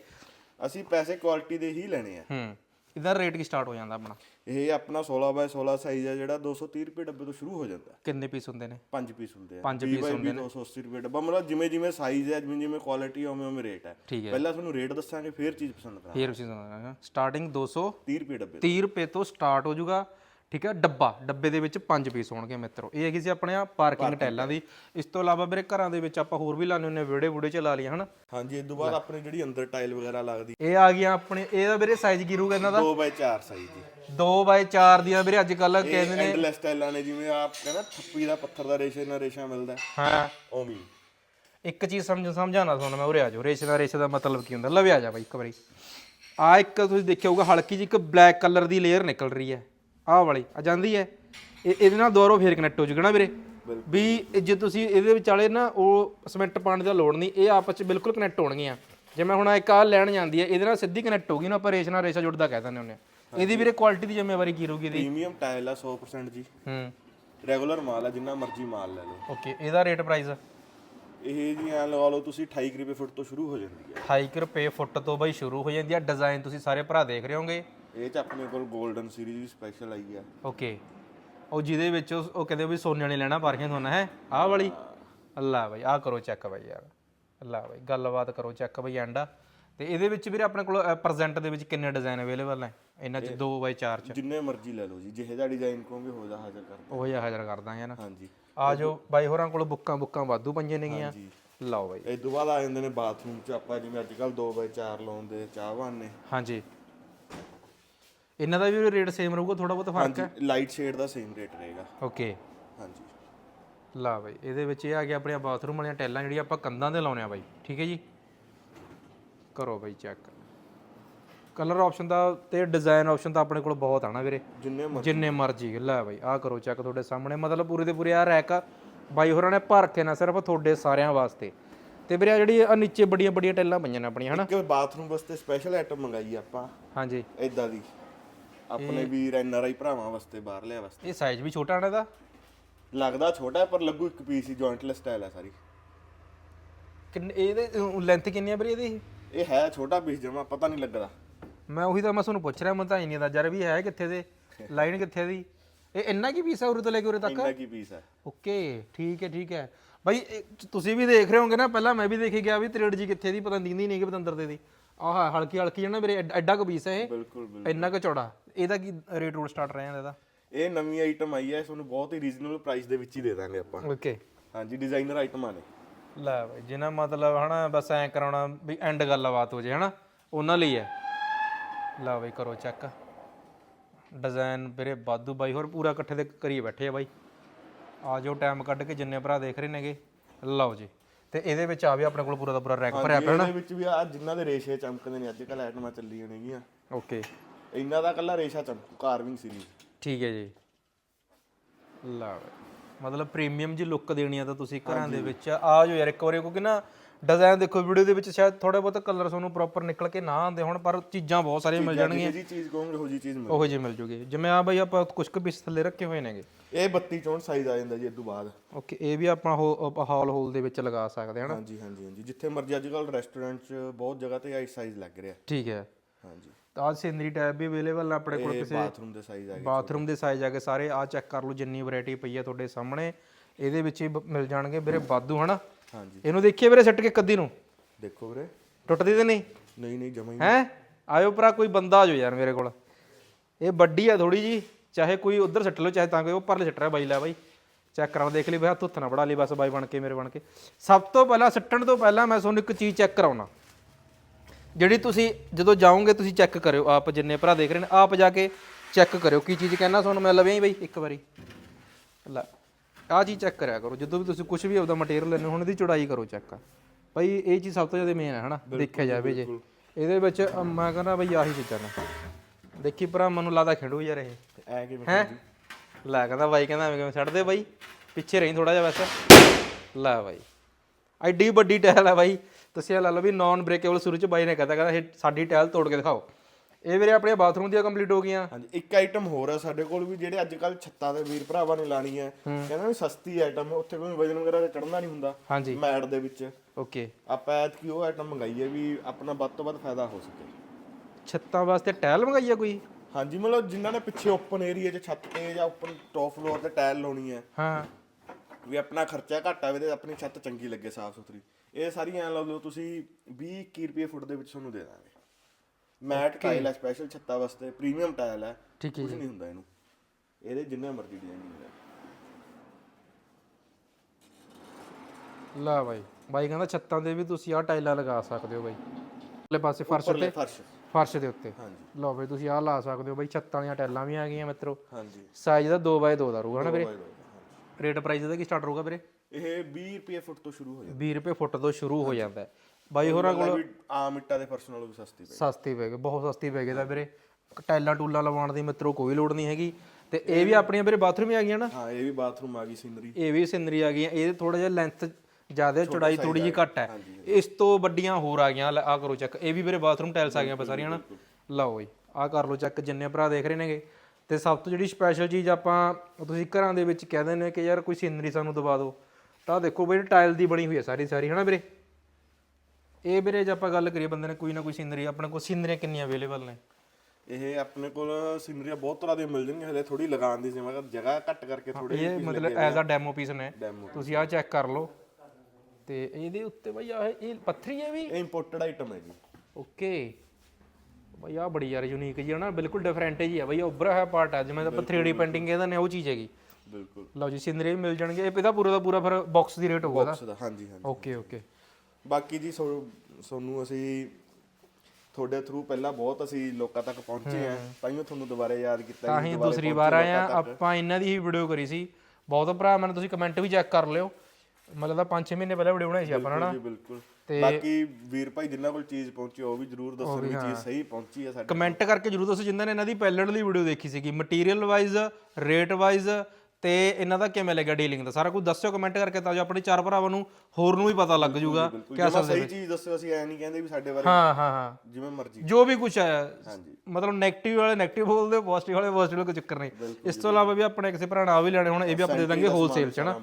ਅਸੀਂ ਪੈਸੇ ਕੁਆਲਿਟੀ ਦੇ ਹੀ ਲੈਣੇ ਆ। ਹੂੰ। ਇਹਦਾ ਰੇਟ ਕੀ ਸਟਾਰਟ ਹੋ ਜਾਂਦਾ ਆਪਣਾ? ਇਹ ਆਪਣਾ 16 ਬਾਈ 16 ਸਾਈਜ਼ ਹੈ ਜਿਹੜਾ 230 ਰੁਪਏ ਡੱਬੇ ਤੋਂ ਸ਼ੁਰੂ ਹੋ ਜਾਂਦਾ। ਕਿੰਨੇ ਪੀਸ ਹੁੰਦੇ ਨੇ? ਪੰਜ ਪੀਸ ਹੁੰਦੇ ਆ। ਪੰਜ ਬਾਈ ਹੁੰਦੇ ਵੀਹ 280 ਰੁਪਏ ਡੱਬਾ। ਮਤਲਬ ਜਿਵੇਂ ਜਿਵੇਂ ਸਾਈਜ਼ ਹੈ ਜਿਵੇਂ ਜਿਵੇਂ ਕੁਆਲਿਟੀ ਉਵੇਂ ਉਵੇਂ ਰੇਟ ਹੈ। ਪਹਿਲਾਂ ਤੁਹਾਨੂੰ ਰੇਟ ਦੱਸਾਂਗੇ ਫਿਰ ਚੀਜ਼ ਪਸੰਦ ਕਰਾਂਗੇ। ਫੇਰ ਤੁਸੀਂ ਸਟਾਰਟਿੰਗ 200 30 ਰੁਪਏ ਡੱਬੇ 30 ਰੁਪਏ ਤੋਂ ਸਟਾਰਟ ਹੋ ਜਾਊਗਾ। ਠੀਕ ਹੈ ਡੱਬਾ। ਡੱਬੇ ਦੇ ਵਿੱਚ ਪੰਜ ਪੀਸ ਹੋਣਗੇ ਮਿੱਤਰੋ। ਇਹ ਹੈਗੀ ਸੀ ਆਪਣੇ ਆ ਪਾਰਕਿੰਗ ਟੈਲਾਂ ਦੀ। ਇਸ ਤੋਂ ਇਲਾਵਾ ਵੀਰੇ ਘਰਾਂ ਦੇ ਵਿੱਚ ਆਪਾਂ ਹੋਰ ਵੀ ਲਾਉਂਦੇ ਹੁੰਦੇ ਵਿੜੇ ਵੁੜੇ ਚ ਲਾ ਲਈਆਂ ਹਨਾ? ਹਾਂਜੀ ਇਸ ਤੋਂ ਬਾਅਦ ਆਪਣੀ ਜਿਹੜੀ ਅੰਦਰ ਟਾਈਲ ਵਗੈਰਾ ਲੱਗਦੀ। ਇਹ ਆ ਗਈਆਂ ਆਪਣੇ ਇਹਦਾ ਵੀਰੇ ਸਾਈਜ਼ ਕੀ ਰਹੂਗਾ ਇਹਨਾਂ ਦਾ? 2 ਬਾਈ 4 ਸਾਈਜ਼ ਦੀ 2 ਬਾਈ 4 ਦੀਆਂ ਵੀਰੇ ਅੱਜ ਕੱਲ ਕਹਿੰਦੇ ਨੇ ਐਂਡਲੈਸ ਟਾਈਲਾਂ ਨੇ ਜਿਵੇਂ ਆਪ ਕਹਿੰਦਾ ਥੱਪੀ ਦਾ ਪੱਥਰ ਦਾ ਰੇਸ਼ੇ ਨਾਲ ਰੇਸ਼ਾ ਮਿਲਦਾ ਹੈ, ਉਵੇਂ। ਇੱਕ ਚੀਜ਼ ਸਮਝ ਸਮਝਾਣਾ ਤੁਹਾਨੂੰ ਮੈਂ ਉਰੇ ਆ ਜਾਓ। ਰੇਸ਼ੇ ਦਾ ਰੇਸ਼ੇ ਦਾ ਮਤਲਬ ਕੀ ਹੁੰਦਾ? ਲਵੇ ਆ ਜਾ ਬਾਈ ਇੱਕ ਵਾਰੀ। ਆ ਇੱਕ ਤੁਸੀਂ ਦੇਖਿਆ ਹੋਊਗਾ ਹਲਕੀ ਜਿਹੀ ਇੱਕ ਬਲੈਕ ਕਲਰ ਦੀ ਲੇਅਰ ਨਿਕਲ ਰਹੀ ਹੈ। ਆਹ ਵਾਲੀ ਆ ਜਾਂਦੀ ਹੈ। ਇਹ ਇਹਦੇ ਨਾਲ ਦੁਬਾਰਾ ਫੇਰ ਕਨੈਕਟ ਹੋ ਜੂਗਾ ਨਾ ਵੀਰੇ। ਵੀ ਇਹ ਜੇ ਤੁਸੀਂ ਇਹਦੇ ਵਿਚਾਲੇ ਨਾ ਉਹ ਸਿਮੈਂਟ ਪਾਉਣ ਦੀ ਲੋੜ ਨਹੀਂ ਇਹ ਆਪਸ ਚ ਬਿਲਕੁਲ ਕਨੈਕਟ ਹੋਣਗੀਆਂ। ਜੇ ਮੈਂ ਹੁਣ ਇੱਕ ਆ ਲੈਣ ਜਾਂਦੀ ਹੈ ਇਹਦੇ ਨਾਲ ਸਿੱਧੀ ਕਨੈਕਟ ਹੋਗੀ ਨਾ ਆਪਾਂ ਰੇਸ਼ ਨਾਲ ਰੇਸ਼ਾ ਜੁੜਦਾ ਕਹਿ ਦਿੰਦੇ ਹੁੰਦੇ ਹਾਂ ਇਹਦੀ ਵੀਰੇ ਕੁਆਲਿਟੀ ਦੀ ਜ਼ਿੰਮੇਵਾਰੀ ਕੀ ਰਹੂਗੀ ਇਹਦੀ? ਪ੍ਰੀਮੀਅਮ ਟਾਈਲ ਆ 100% ਜੀ। ਹੂੰ। ਰੈਗੂਲਰ ਮਾਲ ਆ ਜਿੰਨਾ ਮਰਜ਼ੀ ਮਾਲ ਲੈ ਲਓ। ਓਕੇ ਇਹਦਾ ਰੇਟ ਪ੍ਰਾਈਸ ਇਹ ਜੀ ਐ ਲਗਾ ਲਓ ਤੁਸੀਂ 28 ਕੁ ਰੁਪਏ ਫੁੱਟ ਤੋਂ ਸ਼ੁਰੂ ਹੋ ਜਾਂਦੀ ਹੈ। 28 ਰੁਪਏ ਫੁੱਟ ਤੋਂ ਬਈ ਸ਼ੁਰੂ ਹੋ ਜਾਂਦੀ ਆ ਡਿਜ਼ਾਈਨ ਤੁਸੀਂ ਸਾਰੇ ਭਰਾ ਦੇਖ ਰਹੇ ਹੋਗੇ ਇਹ ਚ ਆਪਣੇ ਕੋਲ 골ਡਨ ਸੀਰੀਜ਼ ਵੀ ਸਪੈਸ਼ਲ ਆਈ ਆ। ਓਕੇ ਉਹ ਜਿਹਦੇ ਵਿੱਚ ਉਹ ਉਹ ਕਹਿੰਦੇ ਵੀ ਸੋਨੇ ਵਾਲੀ ਲੈਣਾ ਪਾਰਕਿੰਗ ਸੋਨਾ ਹੈ? ਆਹ ਵਾਲੀ? ਅੱਲਾ ਬਈ ਆਹ ਕਰੋ ਚੈੱਕ ਬਈ ਯਾਰ। ਅੱਲਾ ਬਈ ਗੱਲਬਾਤ ਕਰੋ ਚੈੱਕ ਬਈ ਐਂਡਾ ਤੇ ਇਹਦੇ ਵਿੱਚ ਵੀਰੇ ਆਪਣੇ ਕੋਲ ਪ੍ਰੈਜ਼ੈਂਟ ਦੇ ਵਿੱਚ ਕਿੰਨੇ ਡਿਜ਼ਾਈਨ ਅਵੇਲੇਬਲ ਨੇ? ਇਹਨਾਂ ਚ 2 ਬਾਈ 4 ਚ। ਜਿੰਨੇ ਮਰਜ਼ੀ ਲੈ ਲਓ ਜੀ ਜਿਹੇ ਦਾ ਡਿਜ਼ਾਈਨ ਕਹੋਗੇ ਹੋ ਜਾ ਹਾਜ਼ਰ ਕਰ ਉਹ ਜਿਹਾ ਹਾਜ਼ਰ ਕਰ ਦਾਂਗੇ ਨਾ। ਹਾਂਜੀ। ਆ ਬਾਈ ਹੋਰਾਂ ਕੋਲ ਬੁੱਕਾਂ ਬੁੱਕਾਂ ਵਾਧੂ ਪਈਆਂ ਨੇਗੀਆਂ। ਲਓ ਬਾਈ। ਇਸ ਤੋਂ ਬਾਅਦ ਆ ਜਾਂਦੇ ਨੇ ਬਾਥਰੂਮ ਚ ਆਪਾਂ ਜਿਵੇਂ ਅੱਜ ਕੱਲ 2 ਬਾਈ 4 ਲਾਉਂਦੇ ਚਾਹਵਾਨ ਨੇ। ਹਾਂਜੀ। ਇਹਨਾਂ ਦਾ ਵੀ ਰੇਟ ਸੇਮ ਰਹੂਗਾ ਥੋੜਾ ਬਹੁਤ ਫ਼ਰਕ ਹੈ? ਹਾਂਜੀ ਲਾਈਟ ਸ਼ੇਡ ਦਾ ਸੇਮ ਰੇਟ ਰਹੇਗਾ। ਓਕੇ ਹਾਂਜੀ। ਲਾ ਬਾਈ ਇਹਦੇ ਵਿੱਚ ਇਹ ਆ ਗਿਆ ਆਪਣੀਆਂ ਬਾਥਰੂਮ ਵਾਲੀਆਂ ਟੈਲਾਂ ਜਿਹੜੀਆਂ ਆਪਾਂ ਕੰਧਾਂ ਤੇ ਲਾਉਣੇ ਆ ਬਾਈ ਠੀਕ ਹੈ ਜੀ? ਕਰੋ ਬਾਈ ਚੈੱਕ ਕਲਰ ਆਪਸ਼ਨ ਦਾ ਤੇ ਡਿਜ਼ਾਈਨ ਆਪਸ਼ਨ ਤਾਂ ਆਪਣੇ ਕੋਲ ਬਹੁਤ ਆ ਨਾ ਵੀਰੇ। ਜਿੰਨੇ ਮਰ- ਜਿੰਨੇ ਮਰਜ਼ੀ ਲੈ ਬਾਈ ਆਹ ਕਰੋ ਚੈੱਕ ਤੁਹਾਡੇ ਸਾਹਮਣੇ। ਮਤਲਬ ਪੂਰੇ ਦੇ ਪੂਰੇ ਆ। ਰੈਕ ਬਾਈ ਹੋਰਾਂ ਨੇ ਭਰ ਕੇ ਨਾ ਸਿਰਫ ਤੁਹਾਡੇ ਸਾਰਿਆਂ ਵਾਸਤੇ। ਤੇ ਵੀਰੇ ਆ ਜਿਹੜੀ ਆ ਨੀਚੇ ਬੜੀਆਂ ਬੜੀਆਂ ਟੈਲਾਂ ਪਈਆਂ ਨੇ ਆਪਣੀਆਂ ਹਨਾ? ਇੱਕ ਬਾਥਰੂਮ ਵਾਸਤੇ ਸਪੈਸ਼ਲ ਆਈਟਮ ਮੰਗਾਈ ਆਪਾਂ। ਹਾਂਜੀ। ਇਦਾਂ ਦੀ। ਆਪਣੇ ਵੀਰ ਐਨਆਰਆਈ ਭਰਾਵਾਂ ਵਾਸਤੇ ਬਾਹਰ ਲਿਆ ਵਾਸਤੇ। ਇਹ ਸਾਈਜ਼ ਵੀ ਛੋਟਾ ਨਾ ਇਹਦਾ? ਲੱਗਦਾ ਛੋਟਾ ਹੈ ਪਰ ਲੱਗੂ ਇੱਕ ਪੀਸ ਹੀ ਜੁਆਇੰਟਲੈਸ ਸਟਾਈਲ ਹੈ ਸਾਰੀ। ਕਿੰਨੇ ਇਹਦੇ ਲੈਂਥ ਕਿੰਨੀ ਆ ਵੀਰੇ ਇਹਦੀ? ਇਹ ਹੈ ਛੋਟਾ ਪੀਸ ਜਮਾ ਪਤਾ ਨਹੀਂ ਲੱਗਦਾ। ਮੈਂ ਉਹੀ ਤਾਂ ਮੈਂ ਤੁਹਾਨੂੰ ਪੁੱਛ ਰਿਹਾ ਮੈਂ ਤਾਂ ਇੰਨੀ ਦਾ ਜਰ ਵੀ ਹੈ ਕਿੱਥੇ ਦੇ ਲਾਈਨ ਕਿੱਥੇ ਦੀ। ਇਹ ਇੰਨਾ ਕੀ ਪੀਸ ਹੈ ਉਰੇ ਤੋਂ ਲੈ ਕੇ ਉਰੇ ਤੱਕ? ਇੰਨਾ ਕੀ ਪੀਸ ਹੈ ਓਕੇ ਠੀਕ ਹੈ ਠੀਕ ਹੈ। ਇਹ ਚ- ਤੁਸੀਂ ਵੀ ਦੇਖ ਰਹੇ ਹੋਗੇ ਨਾ ਪਹਿਲਾਂ ਮੈਂ ਵੀ ਦੇਖੀ ਗਿਆ ਵੀ ਤ੍ਰਿੜ ਜੀ ਕਿੱਥੇ ਦੀ ਪਤਾ ਦਿੰਦੀ ਨਹੀਂ ਕਿ ਪਤੰਦਰ ਦੇ ਦੀ। ਆਹ ਹਲਕੀ ਹਲਕੀ ਜਣਾ ਐਡ- ਐਡਾ ਕੁ ਪੀਸ ਹੈ ਇਹ। ਬਿਲਕੁਲ ਬਿਲਕੁਲ। ਇੰਨਾ ਕੁ ਚੌੜਾ। ਇਹਦਾ ਕੀ ਰੇਟ ਰੂਟ ਸਟਾਰਟ ਰਹਿ ਜਾਂਦਾ ਇਹਦਾ? ਇਹ ਨਵੀਂ ਆਈਟਮ ਆਈ ਹੈ ਤੁਹਾਨੂੰ ਬਹੁਤ ਹੀ ਰੀਜ਼ਨੇਬਲ ਪ੍ਰਾਈਸ ਦੇ ਵਿੱਚ ਹੀ ਦੇ ਦਾਂਗੇ ਆਪਾਂ। ਓਕੇ ਹਾਂਜੀ ਡਿਜ਼ਾਈਨਰ ਆਈਟਮਾਂ ਨੇ। ਲੈ ਬਾਈ ਜਿਨ੍ਹਾਂ ਮਤਲਬ ਹਨਾ ਬਸ ਐ ਕਰਾਉਣਾ ਵੀ ਐਂਡ ਗੱਲਬਾਤ ਹੋ ਜੇ ਹਨਾ? ਉਹਨਾਂ ਲਈ ਹੈ। ਲੈ ਬਾਈ ਕਰੋ ਚੈੱਕ ਡਿਜ਼ਾਈਨ ਵੀਰੇ ਬਾਦੂ ਬਾਈ ਹੋਰ ਪੂਰਾ ਇਕੱਠੇ ਦੇ ਕਰੀ ਬੈਠੇ ਆ ਬਾਈ। ਆ ਜਾਓ ਟਾਈਮ ਕੱਢ ਕੇ ਜਿੰਨੇ ਭਰਾ ਦੇਖ ਰਹੇ ਨੇਗੇ। ਲਓ ਜੀ ਤੇ ਇਹਦੇ ਵਿੱਚ ਆ ਵੀ ਆਪਣੇ ਕੋਲ ਪੂਰਾ ਦਾ ਪੂਰਾ ਰੈਕ ਭਰਿਆ ਪਿਆ ਇਹਦੇ ਵਿੱਚ ਵੀ ਆ ਜਿਨ੍ਹਾਂ ਦੇ ਰੇਸ਼ੇ ਚਮਕਦੇ ਨੇ ਅੱਜ ਕੱਲ ਆਈਟਮਾਂ ਚੱਲੀਆਂ ਨੇਗੀਆਂ ਓਕੇ ਇਹਨਾਂ ਦਾ ਕੱਲਾ ਰੇਸ਼ਾ ਚਮਕੂ ਕਾਰਵਿੰਗ ਸੀਰੀਜ਼ ਠੀਕ ਹੈ ਜੀ। ਲਾ ਬਈ। ਮਤਲਬ ਪ੍ਰੀਮੀਅਮ ਜੀ ਲੁੱਕ ਦੇਣੀ ਆ ਤਾਂ ਤੁਸੀਂ ਘਰਾਂ ਦੇ ਵਿੱਚ। ਆ ਜਾਓ ਯਾਰ ਇੱਕ ਵਾਰੀ ਕਿਉਂਕਿ ਨਾ ਡਿਜ਼ਾਈਨ ਦੇਖੋ ਵੀਡੀਓ ਦੇ ਵਿੱਚ ਸ਼ਾਇਦ ਥੋੜੇ ਬਹੁਤ ਕਲਰ ਤੁਹਾਨੂੰ ਪ੍ਰੋਪਰ ਨਿਕਲ ਕੇ ਨਾ ਆਉਂਦੇ ਹੁਣ ਪਰ ਚੀਜ਼ਾਂ ਬਹੁਤ ਸਾਰੀਆਂ ਮਿਲ ਜਾਣਗੀਆਂ। ਜੀ ਚੀਜ਼ ਕਹੋਗੇ ਉਹ ਜੀ ਚੀਜ਼ ਮਿਲ ਉਹੋ ਜਿਹੀ ਮਿਲ ਜੂਗੀ। ਜਿਵੇਂ ਆ ਬਈ ਆਪਾਂ ਕੁਝ ਕੁ ਪੀਸ ਥੱਲੇ ਰੱਖੇ ਹੋਏ ਨੇਗੇ। ਇਹ 32 64 ਸਾਈਜ਼ ਆ ਜਾਂਦਾ ਜੀ ਤੋਂ ਬਾਅਦ। ਓਕੇ ਇਹ ਵੀ ਆਪਾਂ ਹਾਲ ਹੋਲ ਦੇ ਵਿੱਚ ਲਗਾ ਸਕਦੇ ਹਾਂ ਹਾਂਜੀ ਹਾਂਜੀ ਹਾਂਜੀ। ਜਿੱਥੇ ਮਰਜ਼ੀ ਅੱਜ ਕੱਲ ਰੈਸਟੋਰੈਂਟ 'ਚ ਬਹੁਤ ਜਗ੍ਹਾ ਤੇ ਆਈ ਸਾਈਜ਼ ਲੱਗ ਰਿਹਾ। ਠੀਕ ਹੈ। ਹਾਂਜੀ। ਤਾਂ ਆਹ ਸੀਨਰੀ ਟੈਬ ਵੀ ਅਵੇਲੇਬਲ ਆ ਆਪਣੇ ਕੋਲ ਕਿਸੇ ਬਾਥਰੂਮ ਦੇ ਸਾਈਜ਼ ਆ ਗਏ ਬਾਥਰੂਮ ਦੇ ਸਾਈਜ਼ ਆ ਕੇ ਸਾਰੇ। ਆ ਚੈੱਕ ਕਰ ਲਓ ਜਿੰਨੀ ਵੈਰਾਈਟੀ ਪਈ ਆ ਤੁਹਾਡੇ ਸਾਹਮਣੇ। ਇਹਦੇ ਵਿੱਚ ਹੀ ਮਿਲ ਜਾਣਗੇ ਵੀਰੇ ਬਾਦੂ ਹਨਾ? ਹਾਂਜੀ। ਇਹਨੂੰ ਦੇਖੀਏ ਵੀਰੇ ਸੱਟ ਕੇ ਕੱਦੀ ਨੂੰ। ਦੇਖੋ ਵੀਰੇ। ਟੁੱਟਦੀ ਤੇ ਨਹੀਂ? ਨਹੀਂ ਨਹੀਂ ਜਮਾ ਹੀ ਹੈ? ਆਇਓ ਭਰਾ ਕੋਈ ਬੰਦਾ ਆ ਜਾਓ ਯਾਰ ਮੇਰੇ ਕੋਲ। ਇਹ ਵੱਡੀ ਆ ਥੋੜੀ ਜੀ ਚਾਹੇ ਕੋਈ ਉਧਰ ਸੱਟ ਲਓ ਚਾਹੇ ਤਾਂ ਕੋਈ ਉਹ ਪਰਲੇ ਸੱਟ ਰਿਹਾ ਬਾਈ ਲੈ ਬਾਈ। ਚੈੱਕ ਕਰਾਉ ਦੇਖ ਲਈ ਬਈ ਹੱਥ ਹੁੱਥ ਨਾ ਬੜਾ ਲਈ ਬਸ ਬਾਈ ਬਣ ਕੇ ਮੇਰੇ ਬਣ ਕੇ। ਸਭ ਤੋਂ ਪਹਿਲਾਂ ਸੱਟਣ ਤੋਂ ਪਹਿਲਾਂ ਮੈਂ ਤੁਹਾਨੂੰ ਇੱਕ ਚੀਜ਼ ਚੈੱਕ ਕਰਾਉਣਾ ਜਿਹੜੀ ਤੁਸੀਂ ਜਦੋਂ ਜਾਓਗੇ ਤੁਸੀਂ ਚੈੱਕ ਕਰਿਓ ਆਪ ਜਿੰਨੇ ਭਰਾ ਦੇਖ ਰਹੇ ਨੇ ਆਪ ਜਾ ਕੇ ਚੈੱਕ ਕਰਿਓ ਕੀ ਚੀਜ਼ ਕਹਿਣਾ ਤੁਹਾਨੂੰ ਮੈਂ ਲਵੇਂ ਹੀ ਬਈ ਇੱਕ ਵਾਰੀ। ਲੈ ਆਹ ਚੀਜ਼ ਚੈੱਕ ਕਰਿਆ ਕਰੋ ਜਦੋਂ ਵੀ ਤੁਸੀਂ ਕੁਝ ਵੀ ਆਪਦਾ ਮਟੀਰੀਅਲ ਲੈਣੇ ਹੁਣ ਇਹਦੀ ਚੌੜਾਈ ਕਰੋ ਚੈੱਕ ਭਾਈ ਇਹ ਚੀਜ਼ ਸਭ ਤੋਂ ਜ਼ਿਆਦਾ ਮੇਨ ਹੈ ਹਨਾ? ਦੇਖਿਆ ਜਾਵੇ ਜੇ। ਇਹਦੇ ਵਿੱਚ ਮੈਂ ਕਹਿੰਦਾ ਬਈ ਆਹੀ ਚੀਜ਼ਾਂ ਨੇ। ਦੇਖੀ ਭਰਾ ਮੈਨੂੰ ਲੱਗਦਾ ਖੇਡੂ ਯਾਰ ਇਹ। ਐ ਕਿਵੇਂ ਹੈ? ਲੈ ਕਹਿੰਦਾ ਬਾਈ ਕਹਿੰਦਾ ਐਵੇਂ ਕਿਵੇਂ ਛੱਡਦੇ ਬਾਈ। ਪਿੱਛੇ ਰਹੀ ਥੋੜਾ ਜਿਹਾ ਵੈਸੇ। ਲੈ ਬਾਈ। ਐਡੀ ਵੱਡੀ ਟਾਇਲ ਹੈ ਬਾਈ। ਤੁਸੀਂ ਇਹ ਲਾ ਲਓ ਵੀ ਨਾਨ ਬ੍ਰੇਕੇਬਲ ਸ਼ੁਰੂ ਚ ਬਾਈ ਨੇ ਕਹਤਾ ਕਹਿੰਦਾ ਇਹ ਸਾਡੀ ਟਾਇਲ ਤੋੜ ਕੇ ਦਿਖਾਓ। ਇਹ ਵੀਰੇ ਆਪਣੇ ਬਾਥਰੂਮ ਦੀਆਂ ਕੰਪਲੀਟ ਹੋ ਗਈਆਂ। ਹਾਂਜੀ ਇੱਕ ਆਈਟਮ ਹੋਰ ਆ ਸਾਡੇ ਕੋਲ ਵੀ ਜਿਹੜੇ ਅੱਜ ਕੱਲ ਛੱਤਾਂ ਦੇ ਵੀਰ ਭਰਾਵਾਂ ਨੇ ਲਾਣੀ ਹੈ। ਕਹਿੰਦਾ ਵੀ ਸਸਤੀ ਆਈਟਮ ਉੱਥੇ ਕੋਈ ਵਜਨ ਵਗੈਰਾ ਚੜਨਾ ਨਹੀਂ ਹੁੰਦਾ। ਹਾਂਜੀ। ਮੈਟ ਦੇ ਵਿੱਚ। ਓਕੇ। ਆਪਾਂ ਐਤਕੀ ਉਹ ਆਈਟਮ ਮੰਗਾਈ ਹੈ ਵੀ ਆਪਣਾ ਵੱਧ ਤੋਂ ਵੱਧ ਫਾਇਦਾ ਹੋ ਸਕੇ। ਛੱਤਾਂ ਵਾਸਤੇ ਟਾਇਲ ਮੰਗਾਈ ਆ ਕੋਈ? ਹਾਂਜੀ ਮਤਲਬ ਜਿਨ੍ਹਾਂ ਨੇ ਪਿੱਛੇ ਓਪਨ ਏਰੀਆ 'ਚ ਛੱਤ ਤੇ ਜਾਂ ਓਪਨ ਟੌਪ ਫਲੋਰ ਤੇ ਟਾਇਲ ਲਾਉਣੀ ਹੈ ਹਾਂ। ਵੀ ਆਪਣਾ ਖਰਚਾ ਘੱਟ ਆਵੇ ਤੇ ਆਪਣੀ ਛੱਤ ਚੰਗੀ ਲੱਗੇ ਸਾਫ਼ ਸੁਥਰੀ। ਇਹ ਸਾਰੀਆਂ ਲਾ ਲਓ ਤੁਸੀਂ 20 21 ਰੁਪਏ ਫੁੱਟ ਦੇ ਵਿੱਚ ਤੁਹਾਨੂੰ ਦੇ ਦਾਂਗੇ। ਮੈਟ ਟਾਇਲ ਹੈ ਸਪੈਸ਼ਲ ਛੱਤਾਂ ਵਾਸਤੇ ਪ੍ਰੀਮੀਅਮ ਟਾਇਲ ਹੈ ਠੀਕ ਹੈ ਕੁਝ ਨਹੀਂ ਹੁੰਦਾ ਇਹਨੂੰ। ਇਹਦੇ ਜਿੰਨੇ ਮਰਜ਼ੀ ਡਿਜ਼ਾਈਨ ਮਿਲੇ ਲਾ ਬਾਈ ਬਾਈ ਕਹਿੰਦਾ ਛੱਤਾਂ ਦੇ ਵੀ ਤੁਸੀਂ ਆਹ ਟਾਈਲਾਂ ਲਗਾ ਸਕਦੇ ਹੋ ਬਾਈ। ਅਗਲੇ ਪਾਸੇ ਫਰਸ਼ ਉੱਪਰਲੇ ਤੇ ਫਰਸ਼। ਫਰਸ਼ ਦੇ ਉੱਤੇ। ਹਾਂਜੀ। ਲਓ ਬਈ ਤੁਸੀਂ ਆਹ ਲਾ ਸਕਦੇ ਹੋ ਬਾਈ ਛੱਤਾਂ ਦੀਆਂ ਟਾਈਲਾਂ ਵੀ ਆ ਗਈਆਂ ਮਿੱਤਰੋ। ਹਾਂਜੀ। ਸਾਈਜ਼ ਦਾ 2x2 ਦਾ ਰਹੂਗਾ ਨਾ ਵੀਰੇ? ਬਾਏ ਬਾਏ, ਹਾਂਜੀ। ਰੇਟ ਪ੍ਰਾਈਸ ਦਾ ਕੀ ਸਟਾਰਟ ਰਹੂਗਾ ਵੀਰੇ? ਇਹ 20 ਰੁਪਏ ਫੁੱਟ ਤੋਂ ਸ਼ੁਰੂ ਹੋ ਜਾਂਦਾ। 20 ਰੁਪਏ ਫੁੱਟ ਤੋਂ ਸ਼ੁਰੂ ਹੋ ਜਾਂਦਾ ਹੈ। ਬਾਈ ਹੋਰਾਂ ਕੋਲ ਵੀ ਆਮ ਇੱਟਾਂ ਦੇ ਫਰਸ਼ ਨਾਲੋਂ ਵੀ ਸਸਤੀ ਪਈ ਸਸਤੀ ਪੈ ਬਹੁਤ ਸਸਤੀ ਪੈ ਗਈ ਤਾਂ ਵੀਰੇ। ਟਾਈਲਾਂ ਟੂਲਾਂ ਲਵਾਉਣ ਦੀ ਮਿੱਤਰੋ ਕੋਈ ਲੋੜ ਨਹੀਂ ਹੈਗੀ। ਤੇ ਇਹ ਵੀ ਆਪਣੀਆਂ ਵੀਰੇ ਬਾਥਰੂਮ ਹੀ ਆ ਗਈਆਂ ਨਾ? ਹਾਂ ਇਹ ਵੀ ਬਾਥਰੂਮ ਆ ਗਈ ਸੀਨਰੀ। ਇਹ ਵੀ ਸਿਨਰੀ ਆ ਗਈਆਂ। ਇਹਦੇ ਥੋੜਾ ਜਿਹਾ ਲੈਂਥ ਜ਼ਿਆਦਾ ਹੈ, ਚੌੜਾਈ ਥੋੜੀ ਜਿਹੀ ਘੱਟ ਹੈ। ਇਸ ਤੋਂ ਵੱਡੀਆਂ ਹੋਰ ਆ ਗਈਆਂ। ਆ ਕਰੋ ਚੈੱਕ ਇਹ ਵੀ ਵੀਰੇ ਬਾਥਰੂਮ ਟਾਈਲਸ ਆ ਗਈਆਂ ਬਸ ਸਾਰੀਆਂ ਨਾ ਲਓ ਜੀ ਆ ਕਰ ਲਓ ਚੈੱਕ ਜਿੰਨੇ ਭਰਾ ਦੇਖ ਰਹੇ ਨੇਗੇ ਤੇ ਸਭ ਤੋਂ ਜਿਹੜੀ ਸਪੈਸ਼ਲ ਚੀਜ਼ ਆਪਾਂ ਤੁਸੀਂ ਘਰਾਂ ਦੇ ਵਿੱਚ ਕਹਿ ਦਿੰਦੇ ਕਿ ਯਾਰ ਕੋਈ ਸਿਨਰੀ ਸਾਨੂੰ ਦਵਾ ਦਿਓ ਤਾਂ ਦੇਖੋ ਬਈ ਟਾਈਲ ਦੀ ਬਣੀ ਹੋਈ ਹੈ ਸਾਰੀ ਸਾਰੀ ਹਨਾ ਵੀਰੇ? ਇਹ ਵੀਰੇ ਜੇ ਆਪਾਂ ਗੱਲ ਕਰੀਏ ਬੰਦੇ ਨੇ ਕੋਈ ਨਾ ਕੋਈ ਸਿਨਰੀ ਆਪਣੇ ਕੋਲ ਸਿਨਰੀਆਂ ਕਿੰਨੀਆਂ ਅਵੇਲੇਬਲ ਨੇ? ਇਹ ਆਪਣੇ ਕੋਲ ਸੀਨਰੀਆਂ ਬਹੁਤ ਤਰ੍ਹਾਂ ਦੀਆਂ ਮਿਲ ਜਾਣਗੀਆਂ ਹਲੇ ਥੋੜੀ ਲਗਾਉਣ ਦੀ ਜਿਵੇਂ ਜਗ੍ਹਾ ਘੱਟ ਕਰਕੇ ਥੋੜੇ ਇਹ ਮਤਲਬ ਐਜ਼ ਆ। ਡੈਮੋ ਪੀਸ ਨੇ। ਤੁਸੀਂ ਆਹ ਚੈੱਕ ਕਰ ਲਓ। ਤੇ ਇਹਦੇ ਉੱਤੇ ਬਈ ਆਹ ਇਹ ਪੱਥਰੀ ਹੈ ਵੀ? ਇਹ ਇੰਪੋਰਟਡ ਆਈਟਮ ਹੈ ਜੀ। ਓਕੇ ਬਈ ਆ ਬੜੀ ਯਾਰ ਯੂਨੀਕ ਜੀ ਹੈ ਨਾ ਬਿਲਕੁਲ ਡਿਫਰੈਂਟ ਜੀ ਹੈ ਬਈ ਉੱਭਰਿਆ ਹੋਇਆ ਪਾਰਟ ਹੈ ਜਿਵੇਂ ਆਪਾਂ 3D ਪੇਂਟਿੰਗ ਕਹਿੰਦੇ ਨੇ ਉਹ ਚੀਜ਼ ਹੈਗੀ। ਬਿਲਕੁਲ। ਲਓ ਜੀ ਸਿੰਦਰੇ ਵੀ ਮਿਲ ਜਾਣਗੇ ਇਹ ਇਹਦਾ ਪੂਰਾ ਦਾ ਪੂਰਾ ਫਿਰ ਬਾਕਸ ਦੀ ਰੇਟ ਹੋਊਗਾ ਬਾਕਸ ਦਾ ਹਾਂਜੀ ਹਾਂਜੀ। ਓਕੇ ਓਕੇ ਬਾਕੀ ਜੀ ਤੁਹਾਨੂੰ ਅਸੀਂ ਤੁਹਾਡੇ ਥਰੂ ਪਹਿਲਾਂ ਬਹੁਤ ਅਸੀਂ ਲੋਕਾਂ ਤੱਕ ਪਹੁੰਚੇ ਆ। ਤਾਈਓ ਤੁਹਾਨੂੰ ਦੁਬਾਰਾ ਯਾਦ ਕੀਤਾ ਤਾਂ ਜੀ, ਹੀ ਦੂਸਰੀ ਵਾਰ ਆਏ ਆ। ਲੋਕਾਂ ਤੱਕ। ਆਪਾਂ ਇਹਨਾਂ ਦੀ ਹੀ ਵੀਡੀਓ ਕਰੀ ਸੀ। ਬਹੁਤ ਭਰਾ ਮੈਨੂੰ ਤੁਸੀਂ ਕਮੈਂਟ ਵੀ ਚੈੱਕ ਕਰ ਲਿਓ। ਮਤਲਬ ਤਾਂ 5-6 ਮਹੀਨੇ ਪਹਿਲਾਂ ਵੀਡੀਓ ਬਣਾਈ ਸੀ ਆਪਾਂ ਹਨਾ? ਜੀ ਬਿਲਕੁਲ ਬਾਕੀ ਵੀਰ ਭਾਈ ਜਿੰਨਾ ਕੋਲ ਚੀਜ਼ ਪਹੁੰਚੀ ਉਹ ਵੀ ਜਰੂਰ ਦੱਸੋ ਵੀ ਚੀਜ਼ ਸਹੀ ਪਹੁੰਚੀ ਹੈ ਸਾਡੇ ਕਮੈਂਟ ਕਰਕੇ ਜਰੂਰ ਦੱਸੋ ਜਿਨ੍ਹਾਂ ਨੇ ਇਹਨਾਂ ਦੀ ਪੈਲਟ ਦੀ ਵੀਡੀਓ ਦੇਖੀ ਸੀਗੀ। ਮਟੀਰੀਅਲ ਵਾਈਜ਼ ਰੇਟ ਵਾਈਜ਼ ਤੇ ਇਹਨਾਂ ਦਾ ਕਿਵੇਂ ਲੱਗਿਆ ਡੀਲਿੰਗ ਦਾ? ਸਾਰਾ ਕੁਝ ਦੱਸਿਓ ਕਮੈਂਟ ਕਰਕੇ ਤਾਂ ਜੋ ਆਪਣੇ ਚਾਰ ਭਰਾਵਾਂ ਨੂੰ ਹੋਰ ਨੂੰ ਵੀ ਪਤਾ ਲੱਗ ਜਾਊਗਾ ਬਿਲਕੁਲ ਜਮਾ ਸਹੀ ਚੀਜ਼ ਦੱਸਿਓ ਅਸੀਂ ਐ ਨਹੀਂ ਕਹਿੰਦੇ ਵੀ ਸਾਡੇ ਬਾਰੇ ਹਾਂ ਹਾਂ ਹਾਂ। ਜਿਵੇਂ ਮਰਜ਼ੀ। ਜੋ ਵੀ ਕੁਝ ਹੈ ਹਾਂਜੀ। ਮਤਲਬ 네ਗੇਟਿਵ ਵਾਲੇ 네ਗੇਟਿਵ ਬੋਲਦੇ ਪੋਜ਼ਿਟਿਵ ਵਾਲੇ ਪੋਜ਼ਿਟਿਵ ਕੋਈ ਚੱਕਰ ਨਹੀਂ। ਇਸ ਤੋਂ ਇਲਾਵਾ ਵੀ ਆਪਣੇ ਕਿਸੇ ਭਰਾ ਨਾਲ ਆ ਵੀ ਲੈਣੇ ਹੁਣ ਇਹ ਵੀ ਆਪਾਂ ਦੇ ਦਾਂਗੇ ਹੋਲਸੇਲ ਚ ਨਾ?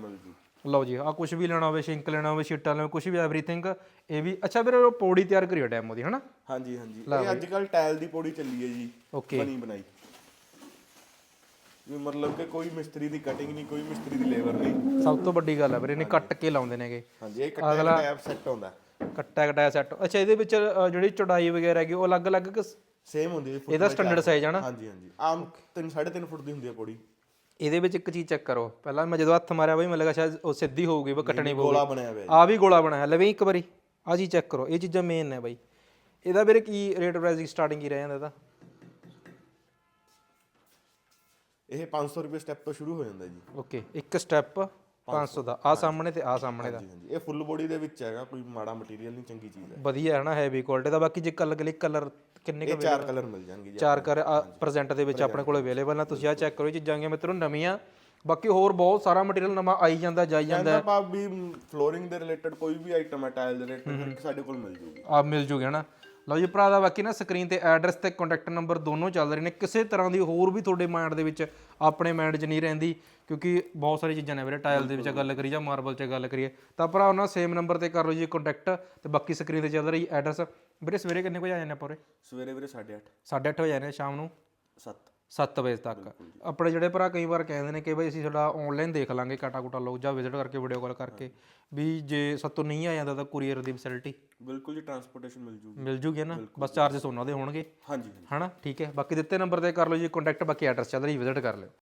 ਲਓ ਜੀ ਆ ਕੁਝ ਵੀ ਲੈਣਾ ਹੋਵੇ ਸ਼ਿੰਕ ਲੈਣਾ ਹੋਵੇ ਸ਼ੀਟਾਂ ਲੈਣਾ ਕੁਝ ਵੀ ਐਵਰੀਥਿੰਗ ਇਹ ਵੀ ਅੱਛਾ ਵੀਰੇ ਉਹ ਪੌੜੀ ਤਿਆਰ ਕਰਿਓ ਡੈਮੋ ਦੀ ਹਨਾ? ਹਾਂਜੀ ਹਾਂਜੀ। ਇਹ ਅੱਜ ਕੱਲ ਟਾਇਲ ਦੀ ਪੌੜੀ ਚੱਲੀ ਹੈ ਜੀ ਬਣੀ ਬਣਾਈ। ਵੀ ਮਤਲਬ ਕਿ ਕੋਈ ਮਿਸਤਰੀ ਦੀ ਕਟਿੰਗ ਨਹੀਂ ਕੋਈ ਮਿਸਤਰੀ ਦੀ ਲੇਬਰ ਨਹੀਂ। ਸਭ ਤੋਂ ਵੱਡੀ ਗੱਲ ਹੈ ਵੀਰੇ ਨੇ ਕੱਟ ਕੇ ਲਾਉਂਦੇ ਨੇਗੇ। ਹਾਂਜੀ ਇਹ ਕੱਟਿਆ ਟੈਪ ਸੈੱਟ ਹੁੰਦਾ ਕੱਟਾ ਕਟਾਇਆ ਸੈੱਟ ਅੱਛਾ ਇਹਦੇ ਵਿੱਚ ਜਿਹੜੀ ਚੌੜਾਈ ਵਗੈਰਾ ਹੈਗੀ ਉਹ ਅਲੱਗ-ਅਲੱਗ ਸੇਮ ਹੁੰਦੀ ਹੈ ਇਹਦਾ ਸਟੈਂਡਰਡ ਸਾਈਜ਼ ਹੈ ਨਾ? ਹਾਂਜੀ ਹਾਂਜੀ। ਆਮ 3 3.5 ਫੁੱਟ ਦੀ ਹੁੰਦੀ ਹੈ ਪੌੜੀ। ਇਹਦੇ ਵਿੱਚ ਇੱਕ ਚੀਜ਼ ਚੈੱਕ ਕਰੋ। ਪਹਿਲਾਂ ਮੈਂ ਜਦੋਂ ਹੱਥ ਮਾਰਿਆ ਬਈ ਮੈਨੂੰ ਲੱਗਾ ਸ਼ਾਇਦ ਉਹ ਸਿੱਧੀ ਹੋਊਗੀ ਬਈ ਕੱਟਣੀ ਪਊਗੀ। ਗੋਲਾ ਬਣਿਆ ਹੋਇਆ ਆ ਵੀ ਗੋਲਾ ਬਣਾਇਆ ਲਵੇ ਇੱਕ ਵਾਰੀ ਆ ਜੀ ਚੈੱਕ ਕਰੋ। ਇਹ ਚੀਜ਼ਾਂ ਮੇਨ ਨੇ ਬਾਈ। ਇਹਦਾ ਵੀਰੇ ਕੀ ਰੇਟ ਪ੍ਰਾਈਸ ਸਟਾਰਟਿੰਗ ਹੀ ਰਹਿ ਜਾਂਦਾ ਇਹਦਾ? ਇਹ 500 ਰੁਪਏ ਸਟੈਪ ਤੋਂ ਸ਼ੁਰੂ ਹੋ ਜਾਂਦਾ ਜੀ। ਓਕੇ ਇੱਕ ਸਟੈਪ 500 ਦਾ। ਆ ਸਾਹਮਣੇ ਤੇ ਆ ਸਾਹਮਣੇ ਦਾ। ਇਹ ਫੁੱਲ ਬੋਡੀ ਦੇ ਵਿੱਚ ਹੈਗਾ ਕੋਈ ਮਾੜਾ ਮਟੀਰੀਅਲ ਨਹੀਂ ਚੰਗੀ ਚੀਜ਼ ਹੈ। ਵਧੀਆ ਹੈ ਨਾ ਹੈਵੀ ਕੁਆਲਿਟੀ ਦਾ। ਬਾਕੀ ਜੇ ਕਲਰ ਕਲਿਕ ਕਲਰ ਕਿੰਨੇ ਇਹ ਚਾਰ ਕਲਰ ਮਿਲ ਜਾਣਗੇ ਜੀ ਚਾਰ ਕਰ ਪ੍ਰੈਜ਼ੈਂਟ ਦੇ ਵਿੱਚ ਆਪਣੇ ਕੋਲ ਅਵੇਲੇਬਲ ਨੇ। ਤੁਸੀਂ ਆ ਚੈੱਕ ਕਰੋ ਇਹ ਚੀਜ਼ਾਂ ਗੀਆਂ ਮਿੱਤਰੋ ਨਵੀਆਂ। ਬਾਕੀ ਹੋਰ ਬਹੁਤ ਸਾਰਾ ਮਟੀਰੀਅਲ ਨਵਾਂ ਆਈ ਜਾਂਦਾ ਜਾਈ ਜਾਂਦਾ। ਕਹਿੰਦਾ ਪਾ ਵੀ ਫਲੋਰਿੰਗ ਦੇ ਰਿਲੇਟਡ ਕੋਈ ਵੀ ਆਈਟਮ ਹੈ ਟਾਇਲ ਦੇ ਰਿਲੇਟਡ ਸਾਡੇ ਕੋਲ ਮਿਲ ਜੂਗੀ। ਆ ਮਿਲ ਜੂਗੇ ਹਨਾ? ਲਓ ਜੀ ਭਰਾ ਦਾ ਬਾਕੀ ਨਾ ਸਕਰੀਨ ਤੇ ਐਡਰੈਸ ਤੇ ਕੰਟੈਕਟ ਨੰਬਰ ਦੋਨੋਂ ਚੱਲ ਰਹੇ ਨੇ। ਕਿਸੇ ਤਰ੍ਹਾਂ ਦੀ ਹੋਰ ਵੀ ਤੁਹਾਡੇ ਮਾਈਂਡ ਦੇ ਵਿੱਚ ਆਪਣੇ ਮਾਈਂਡ 'ਚ ਨਹੀਂ ਰਹਿੰਦੀ ਕਿਉਂਕਿ ਬਹੁਤ ਸਾਰੀ ਚੀਜ਼ਾਂ ਨੇ ਵੀਰੇ ਟਾਇਲ ਦੇ ਵਿੱਚ ਗੱਲ ਕਰੀ ਜਾਂ ਮਾਰਬਲ 'ਚ ਗੱਲ ਕਰੀਏ। ਤਾਂ ਭਰਾ ਉਹਨਾਂ ਸੇਮ ਨੰਬਰ ਤੇ ਕਰ ਲਓ ਜੀ ਕੰਟੈਕਟ ਤੇ ਬਾਕੀ ਸਕਰੀਨ ਤੇ ਚੱਲ ਰਹੀ ਐਡਰੈਸ ਵੀਰੇ ਸਵੇਰੇ ਕਿੰਨੇ ਵਜੇ ਆ ਜਾਂਦੇ ਆਪਾਂ ਉਰੇ? ਸਵੇਰੇ ਵੀਰੇ 8:30 8:30 ਵਜੇ ਜਾਂਦੇ ਸ਼ਾਮ ਨੂੰ? 7 7 ਵਜੇ ਤੱਕ। ਆਪਣੇ ਜਿਹੜੇ ਭਰਾ ਕਈ ਵਾਰ ਕਹਿੰਦੇ ਨੇ ਕਿ ਬਈ ਅਸੀਂ ਤੁਹਾਡਾ ਆਨਲਾਈਨ ਦੇਖ ਲਾਂਗੇ ਕਾਟਾ ਕੁਟਾ ਲਓ ਜਾਂ ਵਿਜ਼ਿਟ ਕਰਕੇ ਵੀਡੀਓ ਕਾਲ ਕਰਕੇ ਵੀ ਜੇ ਸਾਤੋਂ ਨਹੀਂ ਆ ਜਾਂਦਾ ਤਾਂ ਕੁਰੀਅਰ ਦੀ ਫੈਸਿਲਿਟੀ ਬਿਲਕੁਲ ਜੀ ਟਰਾਂਸਪੋਰਟੇਸ਼ਨ ਮਿਲ ਜੂਗੀ। ਮਿਲ ਜੂਗੀ ਨਾ? ਬਸ ਚਾਰजेस ਉਹਨਾਂ ਦੇ ਹੋਣਗੇ। ਹਾਂਜੀ ਹਾਂਜੀ। ਹਨਾ? ਠੀਕ ਹੈ। ਬਾਕੀ ਦਿੱਤੇ ਨੰਬਰ ਤੇ ਕਰ ਲਓ ਜੀ ਕੰਟੈਕਟ ਬਾਕੀ ਐਡਰੈਸ ਚੱਲ ਰਹੀ ਵਿਜ਼ਿਟ ਕਰ ਲਿਓ।